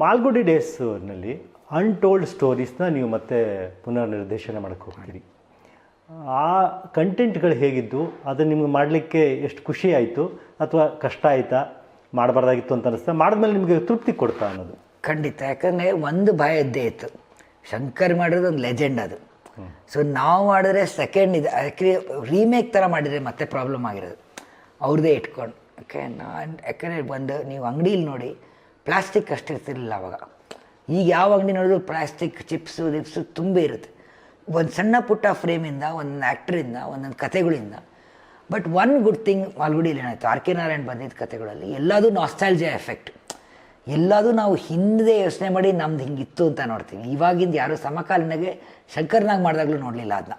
Malgudi ಡೇಸ್ನಲ್ಲಿ untold ಸ್ಟೋರೀಸ್ನ ನೀವು ಮತ್ತೆ ಪುನರ್ ನಿರ್ದೇಶನ ಮಾಡಕ್ಕೆ ಹೋಗ್ತೀರಿ. ಆ ಕಂಟೆಂಟ್ಗಳು ಹೇಗಿದ್ದು ಅದನ್ನು ನಿಮ್ಗೆ ಮಾಡಲಿಕ್ಕೆ ಎಷ್ಟು ಖುಷಿ ಆಯಿತು ಅಥವಾ ಕಷ್ಟ ಆಯಿತಾ ಮಾಡಬಾರ್ದಾಗಿತ್ತು ಅಂತ ಅನಿಸ್ತಾ ಮಾಡಿದ್ಮೇಲೆ ನಿಮಗೆ ತೃಪ್ತಿ ಕೊಡ್ತಾ ಅನ್ನೋದು. ಖಂಡಿತ ಯಾಕಂದರೆ ಒಂದು ಭಯ ಇದ್ದೇ ಇತ್ತು. ಶಂಕರ್ ಮಾಡಿರೋದು ಒಂದು ಲೆಜೆಂಡ್ ಅದು. ಸೊ ನಾವು ಮಾಡಿದ್ರೆ ಸೆಕೆಂಡ್ ಇದು ಆ್ಯಕ್ಚುಲಿ ರೀಮೇಕ್ ಥರ ಮಾಡಿದರೆ ಮತ್ತೆ ಪ್ರಾಬ್ಲಮ್ ಆಗಿರೋದು. ಅವ್ರದ್ದೇ ಇಟ್ಕೊಂಡು. ಓಕೆ ನಾನು ಯಾಕಂದರೆ ಒಂದು ನೀವು ಅಂಗಡೀಲಿ ನೋಡಿ ಪ್ಲಾಸ್ಟಿಕ್ ಅಷ್ಟು ಇರ್ತಿರಲಿಲ್ಲ ಅವಾಗ. ಈಗ ಯಾವ ಅಂಗಡಿ ನೋಡಿದ್ರು ಪ್ಲಾಸ್ಟಿಕ್, ಚಿಪ್ಸು ಲಿಪ್ಸು ತುಂಬ ಇರುತ್ತೆ. ಒಂದು ಸಣ್ಣ ಪುಟ್ಟ ಫ್ರೇಮಿಂದ, ಒಂದು ಆ್ಯಕ್ಟ್ರಿಂದ ಒಂದೊಂದು ಕತೆಗಳಿಂದ ಬಟ್ ಒನ್ ಗುಡ್ ಥಿಂಗ್ ಮಾಲ್ಗುಡಿಯಲ್ಲಿ ಏನಾಯಿತು? ಆರ್ ಕೆ ನಾರಾಯಣ್ ಬಂದಿದ್ದ ಕತೆಗಳಲ್ಲಿ ಎಲ್ಲದೂ ನಾಸ್ಟಾಲ್ಜಿಯಾ ಎಫೆಕ್ಟ್ ಎಲ್ಲದೂ ನಾವು ಹಿಂದೆ ಯೋಚನೆ ಮಾಡಿ ನಮ್ದು ಹಿಂಗಿತ್ತು ಅಂತ ನೋಡ್ತೀವಿ. ಇವಾಗಿಂದ ಯಾರು ಸಮಕಾಲೀನಾಗೆ ಶಂಕರ್ನಾಗ ಮಾಡಿದಾಗಲೂ ನೋಡಲಿಲ್ಲ ಅದನ್ನ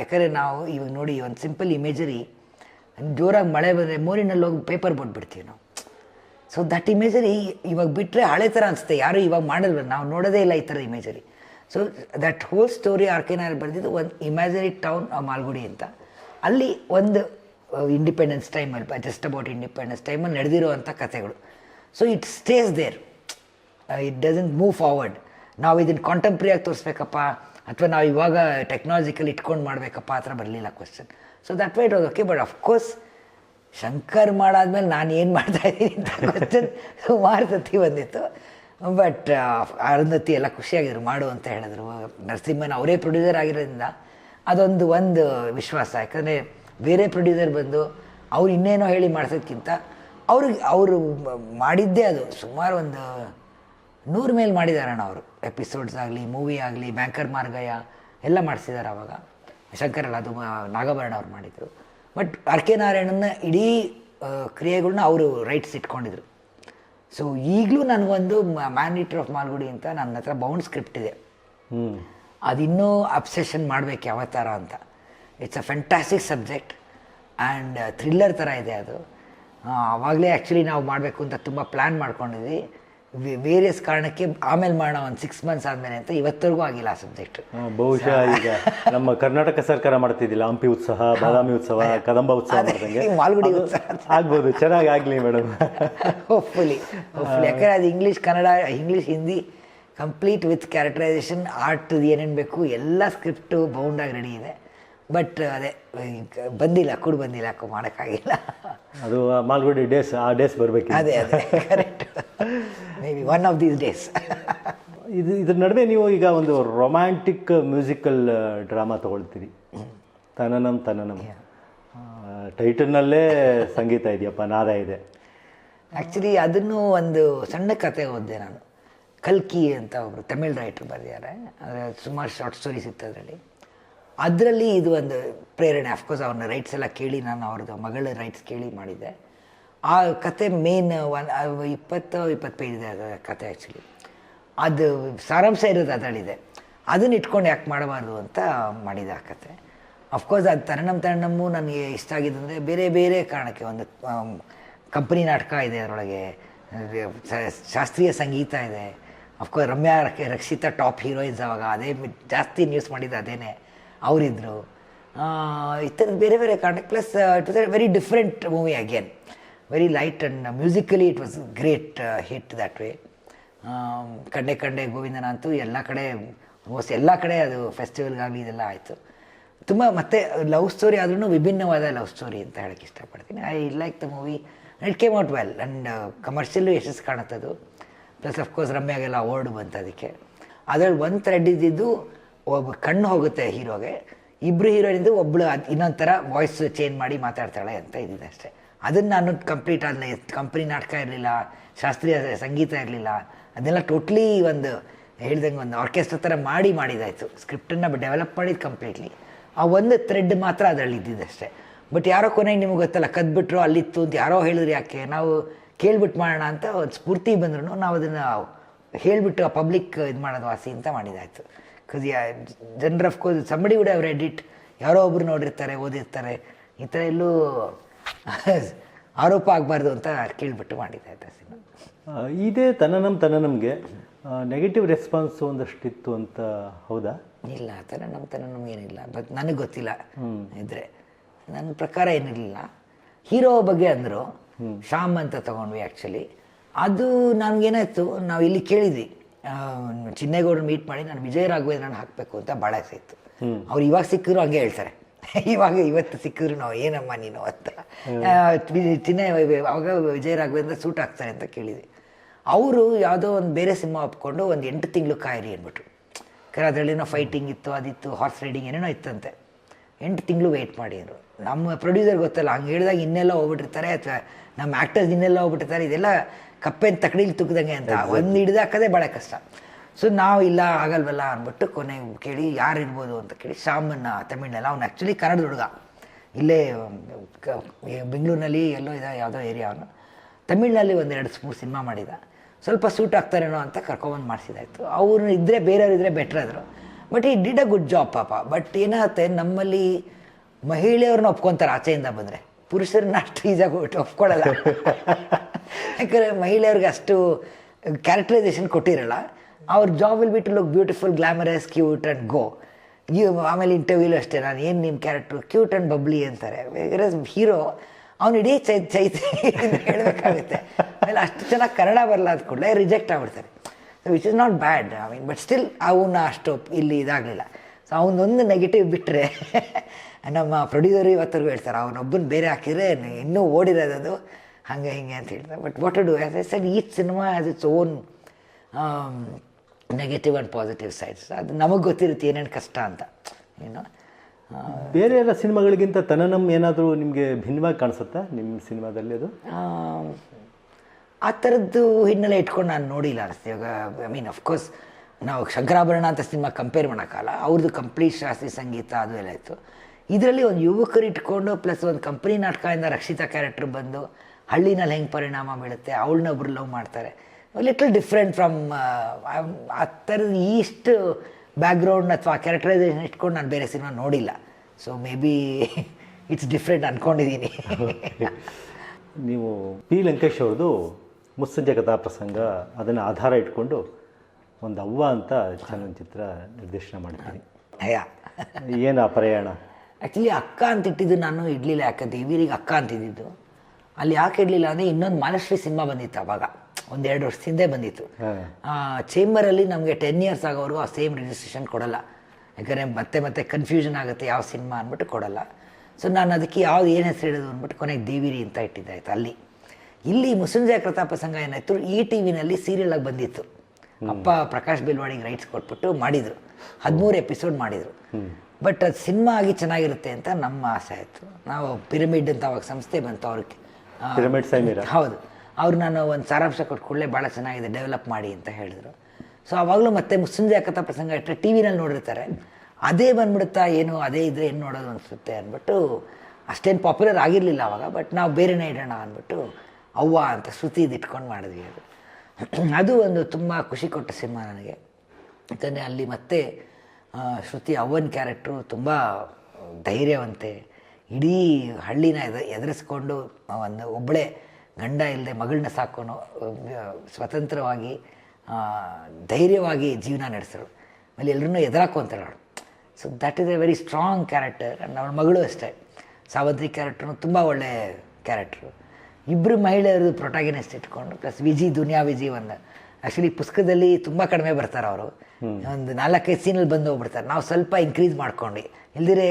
ಯಾಕಂದರೆ ನಾವು ಇವಾಗ ನೋಡಿ ಒಂದು ಸಿಂಪಲ್ ಇಮೇಜರಿ ಜೋರಾಗಿ ಮಳೆ ಬಂದರೆ ಮೋರಿನಲ್ಲಿ ಹೋಗಿ ಪೇಪರ್ ಬಿಡ್ತೀವಿ ನಾವು. ಸೊ ದಟ್ ಇಮೇಜರಿ ಇವಾಗ ಬಿಟ್ಟರೆ ಹಳೆ ಥರ ಅನಿಸುತ್ತೆ. ಯಾರೂ ಇವಾಗ ಮಾಡಲ್ವ ನಾವು ನೋಡೋದೇ ಇಲ್ಲ ಈ ಥರ imagery so that whole story ಆರ್ಕೆನಾರ್ ಬರೆದಿದ್ದು ಒಂದು ಇಮ್ಯಾಜರಿ ಟೌನ್ ಮಾಲ್ಗುಡಿ ಅಂತ. ಅಲ್ಲಿ ಒಂದು ಇಂಡಿಪೆಂಡೆನ್ಸ್ ಟೈಮಲ್ಲಿ ಜಸ್ಟ್ ಅಬೌಟ್ ಇಂಡಿಪೆಂಡೆನ್ಸ್ ಟೈಮಲ್ಲಿ ನಡೆದಿರುವಂಥ ಕಥೆಗಳು. So it stays there it doesn't move forward ನಾವು ಇದನ್ನು ಕಾಂಟೆಂಪ್ರಿಯಾಗಿ ತೋರಿಸ್ಬೇಕಪ್ಪ, ಅಥವಾ ನಾವು ಇವಾಗ ಟೆಕ್ನಾಲಜಿಕಲ್ ಇಟ್ಕೊಂಡು ಮಾಡಬೇಕಪ್ಪ, ಆ ಥರ ಬರಲಿಲ್ಲ question so that wait okay but of course Shankar ಮಾಡಾದ್ಮೇಲೆ ನಾನು ಏನು ಮಾಡ್ತಾ ಇದ್ದೀನಿ ಅಂತ ಕ್ವಶನ್ ಸುಮಾರು ಸತಿ ಬಂದಿತ್ತು ಬಟ್ ಅರುಂಧತಿ ಎಲ್ಲ ಖುಷಿಯಾಗಿದ್ರು. ಮಾಡು ಅಂತ ಹೇಳಿದ್ರು. ನರಸಿಂಹನ್ ಅವರೇ ಪ್ರೊಡ್ಯೂಸರ್ ಆಗಿರೋದ್ರಿಂದ ಅದೊಂದು ಒಂದು ವಿಶ್ವಾಸ. ಯಾಕಂದರೆ ಬೇರೆ ಪ್ರೊಡ್ಯೂಸರ್ ಬಂದು ಅವ್ರು ಇನ್ನೇನೋ ಹೇಳಿ ಮಾಡಿಸೋದ್ಕಿಂತ ಅವ್ರಿಗೆ, ಅವರು ಮಾಡಿದ್ದೇ ಅದು. ಸುಮಾರು ಒಂದು ನೂರು ಮೇಲೆ ಮಾಡಿದಾರಣ್ಣ ಅವರು. ಎಪಿಸೋಡ್ಸ್ ಆಗಲಿ ಮೂವಿ ಆಗಲಿ ಬ್ಯಾಂಕರ್ ಮಾರ್ಗಯ ಎಲ್ಲ ಮಾಡಿಸಿದ್ದಾರೆ ಅವಾಗ. ಶಂಕರಲ್ಲ ಅದು ನಾಗಭರಣ ಅವ್ರು ಮಾಡಿದರು. ಬಟ್ ಆರ್ ಕೆ ನಾರಾಯಣನ ಇಡೀ ಕ್ರಿಯೆಗಳನ್ನ ಕ್ರಿಯೆಗಳ್ನ ಅವರು ರೈಟ್ಸ್ ಇಟ್ಕೊಂಡಿದ್ರು. ಸೊ ಈಗಲೂ ನನಗೊಂದು ಮ್ಯಾನ್ ಈಟರ್ ಆಫ್ ಮಾಲ್ಗುಡಿ ಅಂತ ನನ್ನ ಹತ್ರ ಬೌಂಡ್ ಸ್ಕ್ರಿಪ್ಟ್ ಇದೆ. ಅದಿನ್ನೂ ಅಬ್ಸೆಷನ್ ಮಾಡಬೇಕು ಯಾವ ಥರ ಅಂತ it's a fantastic subject and thriller ಥರ ಇದೆ ಅದು. ಆವಾಗಲೇ ಆ್ಯಕ್ಚುಲಿ ನಾವು ಮಾಡಬೇಕು ಅಂತ ತುಂಬ ಪ್ಲ್ಯಾನ್ ಮಾಡ್ಕೊಂಡಿದ್ವಿ. ವೇರಿಯಸ್ ಕಾರಣಕ್ಕೆ ಆಮೇಲೆ ಮಾಡೋಣ ಒಂದು ಸಿಕ್ಸ್ ಮಂತ್ಸ್ ಆದಮೇಲೆ ಅಂತ ಇವತ್ತರೆಗೂ ಆಗಿಲ್ಲ ಆ ಸಬ್ಜೆಕ್ಟ್ ಬಹುಶಃ ಈಗ ನಮ್ಮ ಕರ್ನಾಟಕ ಸರ್ಕಾರ ಮಾಡ್ತಿದ್ದಿಲ್ಲ ಹಂಪಿ ಉತ್ಸವ ಬಾದಾಮಿ ಉತ್ಸವ ಕದಂಬ ಉತ್ಸವ ಮಾಲ್ಗುಡಿ ಉತ್ಸವ. ಆಗ್ಬೋದು ಚೆನ್ನಾಗಿ ಆಗಲಿ ಮೇಡಮ್. ಹೋಪ್ಫುಲಿ ಹೋಪ್ಫುಲಿ ಯಾಕಂದರೆ ಅದು English Kannada English Hindi complete with characterisation art ಏನೇನು ಬೇಕು ಎಲ್ಲ ಸ್ಕ್ರಿಪ್ಟು ಬೌಂಡಾಗಿ ರೆಡಿ ಇದೆ. ಬಟ್ ಅದೇ ಬಂದಿಲ್ಲ ಕೂಡ ಬಂದಿಲ್ಲ ಮಾಡೋಕ್ಕಾಗಿಲ್ಲ. ಅದು ಮಾಲ್ಗುಡಿ ಡೇಸ್ ಆ ಡೇಸ್ ಬರಬೇಕು ಅದೇ ಅದೇ be one of these days ಇದು ಇದ್ರ ನಡುವೆ ನೀವು ಈಗ ಒಂದು ರೊಮ್ಯಾಂಟಿಕ್ ಮ್ಯೂಸಿಕಲ್ ಡ್ರಾಮಾ ತಗೊಳ್ತೀರಿ. ತನನಂ ತನನಂ. ಟೈಟಲ್ನಲ್ಲೇ ಸಂಗೀತ ಇದೆಯಪ್ಪ ನಾದ ಇದೆ. ಆ್ಯಕ್ಚುಲಿ ಅದನ್ನು ಒಂದು ಸಣ್ಣ ಕತೆ ಓದಿದೆ ನಾನು. ಕಲ್ಕಿ ಅಂತ ಒಬ್ಬರು ತಮಿಳ್ ರೈಟರ್ ಬರೆದಿದ್ದಾರೆ ಅದರ ಸುಮಾರು ಶಾರ್ಟ್ ಸ್ಟೋರೀಸ್ ಇತ್ತು ಅದರಲ್ಲಿ. ಅದರಲ್ಲಿ ಇದು ಒಂದು ಪ್ರೇರಣೆ. ಅಫ್ಕೋರ್ಸ್ ಅವ್ರನ್ನ ರೈಟ್ಸ್ ಎಲ್ಲ ಕೇಳಿ ನಾನು ಅವ್ರದ್ದು ಮಗಳ ರೈಟ್ಸ್ ಕೇಳಿ ಮಾಡಿದ್ದೆ. ಆ ಕತೆ ಮೇನ್ ಒನ್ ಇಪ್ಪತ್ತು ಇಪ್ಪತ್ತು ಪೇಜ್ ಇದೆ ಅದರ ಕತೆ ಆ್ಯಕ್ಚುಲಿ ಅದು ಸಾರಾಂಶ ಇರೋದು ಅದರಲ್ಲಿದೆ. ಅದನ್ನ ಇಟ್ಕೊಂಡು ಯಾಕೆ ಮಾಡಬಾರ್ದು ಅಂತ ಮಾಡಿದೆ ಆ ಕತೆ. ಅಫ್ಕೋರ್ಸ್ ಅದು ತರಣಂ ತರಣಮ್ಮು ನನಗೆ ಇಷ್ಟ ಆಗಿದ್ದಂದರೆ ಬೇರೆ ಬೇರೆ ಕಾರಣಕ್ಕೆ ಒಂದು ಕಂಪನಿ ನಾಟಕ ಇದೆ ಅದರೊಳಗೆ. ಶಾಸ್ತ್ರೀಯ ಸಂಗೀತ ಇದೆ. ಅಫ್ಕೋರ್ಸ್ ರಮ್ಯಾ ರಕ್- ರಕ್ಷಿತಾ ಟಾಪ್ ಹೀರೋಯಿನ್ಸ್ ಅವಾಗ ಅದೇ ಜಾಸ್ತಿ ನ್ಯೂಸ್ ಮಾಡಿದ್ದು ಅದೇನೆ. ಅವರಿದ್ದರು ಈ ಥರದ್ದು ಬೇರೆ ಬೇರೆ ಕಾರಣಕ್ಕೆ plus it was a very different movie again very light and musically it was great hit that way ಕಂಡೆ ಕಂಡೆ ಗೋವಿಂದನ ಅಂತೂ ಎಲ್ಲ ಕಡೆ ಆಲ್ಮೋಸ್ಟ್ ಎಲ್ಲ ಕಡೆ ಅದು ಫೆಸ್ಟಿವಲ್ಗಾಗಲಿ ಇದೆಲ್ಲ ಆಯಿತು. ತುಂಬ ಮತ್ತೆ ಲವ್ ಸ್ಟೋರಿ ಆದ್ರೂ ವಿಭಿನ್ನವಾದ ಲವ್ ಸ್ಟೋರಿ ಅಂತ ಹೇಳಕ್ಕೆ ಇಷ್ಟಪಡ್ತೀನಿ. I like the movie it came out well and commercial ಯಶಸ್ಸು ಕಾಣುತ್ತದು. ಪ್ಲಸ್ ಅಫ್ಕೋರ್ಸ್ ರಮ್ಯಾಗೆಲ್ಲ ಅವಾರ್ಡ್ ಬಂತು ಅದಕ್ಕೆ. ಅದ್ರಲ್ಲಿ ಒಂದು ಥ್ರೆಡ್ ಇದ್ದಿದ್ದು ಒಬ್ಬ ಕಣ್ಣು ಹೋಗುತ್ತೆ ಹೀರೋಗೆ. ಇಬ್ಬರು ಹೀರೋಯಿಂದು ಒಬ್ಬಳು ಅದು ಇನ್ನೊಂದು ಥರ ವಾಯ್ಸ್ ಚೇಂಜ್ ಮಾಡಿ ಮಾತಾಡ್ತಾಳೆ ಅಂತ ಇದ್ದಿದೆ ಅಷ್ಟೇ. ಅದನ್ನು ನಾನು ಕಂಪ್ಲೀಟ್ ಆದ ಕಂಪ್ನಿ ನಾಟಕ ಇರಲಿಲ್ಲ, ಶಾಸ್ತ್ರೀಯ ಸಂಗೀತ ಇರಲಿಲ್ಲ ಅದನ್ನೆಲ್ಲ ಟೋಟ್ಲಿ ಒಂದು ಹೇಳ್ದಂಗೆ ಒಂದು ಆರ್ಕೆಸ್ಟ್ರಾ ಥರ ಮಾಡಿ ಮಾಡಿದಾಯಿತು. ಸ್ಕ್ರಿಪ್ಟನ್ನು ಡೆವಲಪ್ ಮಾಡಿದ್ದು ಕಂಪ್ಲೀಟ್ಲಿ ಆ ಒಂದು ಥ್ರೆಡ್ ಮಾತ್ರ ಅದರಲ್ಲಿ ಇದ್ದಿದ್ದಷ್ಟೇ ಬಟ್ ಯಾರೋ ಕೊನೆಗೆ ನಿಮಗೆ ಗೊತ್ತಲ್ಲ, ಕದ್ಬಿಟ್ರು ಅಲ್ಲಿತ್ತು ಅಂತ ಯಾರೋ ಹೇಳಿದ್ರು ಯಾಕೆ? ನಾವು ಕೇಳ್ಬಿಟ್ಟು ಮಾಡೋಣ ಅಂತ ಒಂದು ಸ್ಫೂರ್ತಿ ಬಂದ್ರು ನಾವು ಅದನ್ನು ಹೇಳಿಬಿಟ್ಟು ಆ ಪಬ್ಲಿಕ್ ಇದು ಮಾಡೋದು ವಾಸಿ ಅಂತ ಮಾಡಿದಾಯ್ತು. ಕಸ್ ಜನರ ಅಫ್ಕೋರ್ಸ್ ಸಂಬಡಿ ವುಡ್ ಅವ್ರು ಎಡಿಟ್ ಯಾರೋ ಒಬ್ರು ನೋಡಿರ್ತಾರೆ, ಓದಿರ್ತಾರೆ. ಈ ಥರ ಎಲ್ಲೂ ಆರೋಪ ಆಗಬಾರ್ದು ಅಂತ ಕೇಳಿಬಿಟ್ಟು ಮಾಡಿದ್ದೆ ಆಯಿತಾ ಸಿನಿಮಾ. ಇದೇ ತನನಂ ತನನಂಗೆ ನೆಗೆಟಿವ್ ರೆಸ್ಪಾನ್ಸ್ ಒಂದಷ್ಟಿತ್ತು ಅಂತ ಹೌದಾ? ಇಲ್ಲ ಥರ ನಮ್ಮ ತನ ನಮಗೇನಿಲ್ಲ ಬಟ್ ನನಗೆ ಗೊತ್ತಿಲ್ಲ ಇದ್ರೆ. ನನ್ನ ಪ್ರಕಾರ ಏನಿರಲಿಲ್ಲ ಹೀರೋ ಬಗ್ಗೆ ಅಂದರು ಶಾಮ್ ಅಂತ ತಗೊಂಡ್ವಿ ಆ್ಯಕ್ಚುಲಿ ಅದು ನನಗೇನಾಯ್ತು ನಾವು ಇಲ್ಲಿ ಕೇಳಿದ್ವಿ. ಚಿನ್ನೇಗೌಡರು ಮೀಟ್ ಮಾಡಿ ನಾನು ವಿಜಯ ನಾನು ಹಾಕಬೇಕು ಅಂತ ಭಾಳ ಆಸೆ ಇತ್ತು. ಅವ್ರು ಇವಾಗ ಸಿಕ್ಕಿದ್ರು ಹಂಗೆ ಹೇಳ್ತಾರೆ. ಇವಾಗ ಇವತ್ತು ಸಿಕ್ಕಿದ್ರು ನಾವು ಏನಮ್ಮ ನೀನು ಅಂತ. ಚಿನ್ನ ಅವಾಗ ವಿಜಯ ರಾಘವೇಂದ್ರ ಸೂಟ್ ಆಗ್ತಾರೆ ಅಂತ ಕೇಳಿದ್ವಿ. ಅವರು ಯಾವುದೋ ಒಂದು ಬೇರೆ ಸಿನಿಮಾ ಒಪ್ಕೊಂಡು ಒಂದು ಎಂಟು ತಿಂಗಳು ಕಾಯಿರಿ ಅಂದ್ಬಿಟ್ರು. ಕರೆ ಅದರಲ್ಲೇನೋ ಫೈಟಿಂಗ್ ಇತ್ತು ಅದಿತ್ತು ಹಾರ್ಸ್ ರೈಡಿಂಗ್ ಏನೇನೋ ಇತ್ತಂತೆ. ಎಂಟು ತಿಂಗಳು ವೆಯ್ಟ್ ಮಾಡಿ ಅಂದರು. ನಮ್ಮ ಪ್ರೊಡ್ಯೂಸರ್ ಗೊತ್ತಲ್ಲ ಹಂಗೆ ಹೇಳಿದಾಗ ಇನ್ನೆಲ್ಲ ಹೋಗ್ಬಿಟ್ಟಿರ್ತಾರೆ ಅಥವಾ ನಮ್ಮ ಆ್ಯಕ್ಟರ್ಸ್ ಇನ್ನೆಲ್ಲ ಹೋಗ್ಬಿಟ್ಟಿರ್ತಾರೆ ಇದೆಲ್ಲ ಕಪ್ಪೆನ ತಕಡಿಲಿ ತುಕ್ಕದಂಗೆ ಅಂತ. ಒಂದು ಹಿಡಿದಾಕೋದೇ ಭಾಳ ಕಷ್ಟ. ಸೊ ನಾವು ಇಲ್ಲ ಆಗಲ್ವಲ್ಲ ಅಂದ್ಬಿಟ್ಟು ಕೊನೆ ಕೇಳಿ ಯಾರು ಇರ್ಬೋದು ಅಂತ ಕೇಳಿ ಶಾಮನ್ನ ತಮಿಳ್ನಲ್ಲಿ ಅವ್ನು ಆ್ಯಕ್ಚುಲಿ ಕನ್ನಡದ ಹುಡುಗ. ಇಲ್ಲೇ ಬೆಂಗಳೂರಿನಲ್ಲಿ ಎಲ್ಲೋ ಇದೆ ಯಾವುದೋ ಏರಿಯಾ ಅವನು. ತಮಿಳ್ನಲ್ಲಿ ಒಂದೆರಡು ಮೂರು ಸಿನಿಮಾ ಮಾಡಿದ. ಸ್ವಲ್ಪ ಸೂಟ್ ಆಗ್ತಾರೇನೋ ಅಂತ ಕರ್ಕೊಂಬಂದು ಮಾಡಿಸಿದಾಯಿತು. ಅವ್ರು ಇದ್ದರೆ ಬೇರೆಯವ್ರು ಇದ್ದರೆ ಬೆಟ್ರ್ ಆದರು. But he did a good job ಪಾಪ. ಬಟ್ ಏನಾಗುತ್ತೆ ನಮ್ಮಲ್ಲಿ ಮಹಿಳೆಯವ್ರನ್ನ ಒಪ್ಕೊತಾರೆ ಆಚೆಯಿಂದ ಬಂದರೆ. ಪುರುಷರನ್ನ ಅಷ್ಟು ಈಸಾಗಿ ಒಟ್ಟು ಒಪ್ಕೊಳ್ಳಲ್ಲ ಯಾಕಂದರೆ ಮಹಿಳೆಯವ್ರಿಗೆ ಅಷ್ಟು ಕ್ಯಾರೆಕ್ಟರೈಸೇಷನ್ ಕೊಟ್ಟಿರಲ್ಲ. ಅವ್ರ job will be to look beautiful glamorous cute and go you ಆಮೇಲೆ ಇಂಟರ್ವ್ಯೂಲು ಅಷ್ಟೇ, ನಾನು ಏನು ನಿಮ್ಮ ಕ್ಯಾರೆಕ್ಟ್ರು ಕ್ಯೂಟ್ ಆ್ಯಂಡ್ ಬಬ್ಲಿ ಅಂತಾರೆ. ಹೀರೋ ಅವ್ನು ಇಡೀ ಚೈ ಚೈತ್ರಿ ಹೇಳಬೇಕಾಗುತ್ತೆ. ಆಮೇಲೆ ಅಷ್ಟು ಚೆನ್ನಾಗಿ ಕನ್ನಡ ಬರಲ್ಲ ಕೂಡಲೇ ರಿಜೆಕ್ಟ್ ಆಗ್ಬಿಡ್ತಾರೆ. So which is not bad I mean but still ಅವನ್ನ ಅಷ್ಟು ಇಲ್ಲಿ ಇದಾಗಲಿಲ್ಲ. ಸೊ ಅವನೊಂದು ನೆಗೆಟಿವ್ ಬಿಟ್ಟರೆ ನಮ್ಮ ಪ್ರೊಡ್ಯೂಸರ್ ಇವತ್ತರೆಗೂ ಹೇಳ್ತಾರೆ, ಅವನೊಬ್ಬನ ಬೇರೆ ಹಾಕಿದರೆ ಇನ್ನೂ ಓಡಿರೋದು ಹಾಗೆ ಹಿಂಗೆ ಅಂತ ಹೇಳ್ತಾರೆ. But what do as I said each cinema as its own negative and positive sides ಅದು ನಮಗೆ ಗೊತ್ತಿರುತ್ತೆ ಏನೇನು ಕಷ್ಟ ಅಂತ. ಏನೋ ಬೇರೆ ಎಲ್ಲ ಸಿನಿಮಾಗಳಿಗಿಂತ ತನನಮ್ ಏನಾದರೂ ನಿಮಗೆ ಭಿನ್ನವಾಗಿ ಕಾಣಿಸುತ್ತಾ? ನಿಮ್ಮ ಸಿನಿಮಾದಲ್ಲಿ ಅದು? ಆ ಥರದ್ದು ಹಿನ್ನೆಲೆ ಇಟ್ಕೊಂಡು ನಾನು ನೋಡಿಲ್ಲ ಅನಿಸ್ತು ಇವಾಗ ಐ ಮೀನ್ ಅಫ್ಕೋರ್ಸ್ ನಾವು ಶಂಕರಾಭರಣ ಅಂತ ಸಿನಿಮಾ ಕಂಪೇರ್ ಮಾಡೋಕ್ಕಲ್ಲ ಅವ್ರದ್ದು ಕಂಪ್ಲೀಟ್ ಶಾಸ್ತ್ರೀಯ ಸಂಗೀತ ಅದು ಎಲ್ಲ ಇತ್ತು. ಇದರಲ್ಲಿ ಒಂದು ಯುವಕರು ಇಟ್ಕೊಂಡು ಪ್ಲಸ್ ಒಂದು ಕಂಪ್ನಿ ನಾಟಕದಿಂದ ರಕ್ಷಿತಾ ಕ್ಯಾರೆಕ್ಟ್ರ್ ಬಂದು ಹಳ್ಳಿನಲ್ಲಿ ಹೆಂಗೆ ಪರಿಣಾಮ ಬೀಳುತ್ತೆ ಅವಳನ್ನೊಬ್ರು ಲವ್ ಮಾಡ್ತಾರೆ. ಲಿಟಲ್ ಡಿಫ್ರೆಂಟ್ ಫ್ರಮ್ ಆ ಥರದ ಈಸ್ಟು ಬ್ಯಾಕ್ಗ್ರೌಂಡ್ ಅಥವಾ ಕ್ಯಾರೆಕ್ಟರೈಸೇಷನ್ ಇಟ್ಕೊಂಡು ನಾನು ಬೇರೆ ಸಿನಿಮಾ ನೋಡಿಲ್ಲ. So maybe it's different ಅಂದ್ಕೊಂಡಿದ್ದೀನಿ ನೀವು ಪಿ ಲಂಕೇಶ್ ಅವ್ರದ್ದು ಮುಸ್ಸಂಜೆ ಕಥಾಪ್ರಸಂಗ ಅದನ್ನು ಆಧಾರ ಇಟ್ಕೊಂಡು ಒಂದು ಅವ್ವ ಅಂತ ಚಲನಚಿತ್ರ ನಿರ್ದೇಶನ ಮಾಡ್ತೀನಿ ಅಯ್ಯ ಏನು ಆ ಪ್ರಯಾಣ? ಆ್ಯಕ್ಚುಲಿ ಅಕ್ಕ ಅಂತಿಟ್ಟಿದ್ದು ನಾನು ಇಡಲಿಲ್ಲ ಯಾಕೆ ದೇವಿರಿಗೆ ಅಕ್ಕ ಅಂತಿದ್ದಿದ್ದು. ಅಲ್ಲಿ ಯಾಕೆ ಇಡಲಿಲ್ಲ ಅಂದ್ರೆ ಇನ್ನೊಂದು ಮಾಲಶ್ರೀ ಸಿನಿಮಾ ಬಂದಿತ್ತು ಅವಾಗ. ಒಂದು ಎರಡು ವರ್ಷದ ಹಿಂದೆ ಬಂದಿತ್ತು. ಚೇಂಬರಲ್ಲಿ ನಮಗೆ ಟೆನ್ ಇಯರ್ಸ್ ಆಗೋವರೆಗೂ ಆ ಸೇಮ್ ರಿಜಿಸ್ಟ್ರೇಷನ್ ಕೊಡಲ್ಲ. ಯಾಕಂದರೆ ಮತ್ತೆ ಮತ್ತೆ ಕನ್ಫ್ಯೂಷನ್ ಆಗುತ್ತೆ ಯಾವ ಸಿನಿಮಾ ಅಂದ್ಬಿಟ್ಟು ಕೊಡಲ್ಲ. ಸೊ ನಾನು ಅದಕ್ಕೆ ಯಾವ್ದು ಏನು ಹೆಸರು ಇಡೋದು ಅಂದ್ಬಿಟ್ಟು ಕೊನೆಗೆ ದೇವಿರಿ ಅಂತ ಇಟ್ಟಿದ್ದಾಯ್ತು ಅಲ್ಲಿ. ಇಲ್ಲಿ ಮುಸುಂಜಯ ಪ್ರತಾಪಸಂಗ ಏನಾಯ್ತು? ಈ ಟಿ ವಿನಲ್ಲಿ ಸೀರಿಯಲ್ ಆಗಿ ಬಂದಿತ್ತು. ಅಪ್ಪ ಪ್ರಕಾಶ್ ಬಿಲ್ವಾಡಿಗೆ ರೈಟ್ಸ್ ಕೊಟ್ಬಿಟ್ಟು ಮಾಡಿದರು. ಹದಿಮೂರು ಎಪಿಸೋಡ್ ಮಾಡಿದರು. ಬಟ್ ಅದು ಸಿನಿಮಾ ಆಗಿ ಚೆನ್ನಾಗಿರುತ್ತೆ ಅಂತ ನಮ್ಮ ಆಸೆ ಆಯಿತು. ನಾವು ಪಿರಮಿಡ್ ಅಂತ ಅವಾಗ ಸಂಸ್ಥೆ ಬಂತು ಅವ್ರಿಗೆ. ಪಿರಮಿಡ್ ಸೈಮೀರ ಹೌದು. ಅವ್ರು ನಾನು ಒಂದು ಸಾರಾಂಶ ಕೊಟ್ಟು ಕೂಡಲೇ ಭಾಳ ಚೆನ್ನಾಗಿದೆ ಡೆವಲಪ್ ಮಾಡಿ ಅಂತ ಹೇಳಿದ್ರು. ಸೊ ಅವಾಗಲೂ ಮತ್ತೆ ಮುಸ್ಸಂಜೆ ಕಥಾ ಪ್ರಸಂಗ ಇಟ್ಟರೆ ಟಿ ವಿನಲ್ಲಿ ನೋಡಿರ್ತಾರೆ. ಅದೇ ಬಂದ್ಬಿಡುತ್ತಾ ಏನು, ಅದೇ ಇದ್ರೆ ಏನು ನೋಡೋದು ಅನಿಸುತ್ತೆ ಅಂದ್ಬಿಟ್ಟು, ಅಷ್ಟೇನು ಪಾಪ್ಯುಲರ್ ಆಗಿರಲಿಲ್ಲ ಅವಾಗ ಬಟ್ ನಾವು ಬೇರೆನೇ ಇಡೋಣ ಅಂದ್ಬಿಟ್ಟು, ಅವ್ವ ಅಂತ ಇಟ್ಕೊಂಡು ಮಾಡಿದ್ವಿ ಅದು. ಅದು ಒಂದು ತುಂಬ ಖುಷಿ ಕೊಟ್ಟ ಸಿನಿಮಾ ನನಗೆ. ಯಾಕಂದರೆ ಅಲ್ಲಿ ಮತ್ತೆ ಶ್ರುತಿ ಅವ್ವನ ಕ್ಯಾರೆಕ್ಟ್ರು ತುಂಬ ಧೈರ್ಯವಂತೆ ಇಡೀ ಹಳ್ಳಿನ ಎದ ಎದುರಿಸ್ಕೊಂಡು ಒಂದು ಒಬ್ಬಳೇ ಗಂಡ ಇಲ್ಲದೆ ಮಗಳನ್ನ ಸಾಕೊಂಡು ಸ್ವತಂತ್ರವಾಗಿ ಧೈರ್ಯವಾಗಿ ಜೀವನ ನಡೆಸಿದ್ರು ಆಮೇಲೆ ಎಲ್ಲರನ್ನೂ ಅಂತಾರೆ ಅವಳು. So that is a very strong character and ಅವಳ ಮಗಳು ಅಷ್ಟೇ. ಸಾವತ್ರಿ ಕ್ಯಾರೆಕ್ಟ್ರು ತುಂಬ ಒಳ್ಳೆಯ ಕ್ಯಾರೆಕ್ಟ್ರು ಇಬ್ಬರು ಮಹಿಳೆಯರದು ಪ್ರೊಟಾಗಿನಿಸ್ಟ್ ಇಟ್ಕೊಂಡು ಪ್ಲಸ್ ವಿಜಿ ದುನಿಯಾ ವಿಜಿ ಒಂದು. ಆ್ಯಕ್ಚುಲಿ ಪುಸ್ತಕದಲ್ಲಿ ತುಂಬ ಕಡಿಮೆ ಬರ್ತಾರೆ ಅವರು. ಒಂದು ನಾಲ್ಕೈದು ಸೀನಲ್ಲಿ ಬಂದು ಹೋಗ್ಬಿಡ್ತಾರೆ. ನಾವು ಸ್ವಲ್ಪ ಇನ್ಕ್ರೀಸ್ ಮಾಡ್ಕೊಂಡು. ಇಲ್ದಿರೆ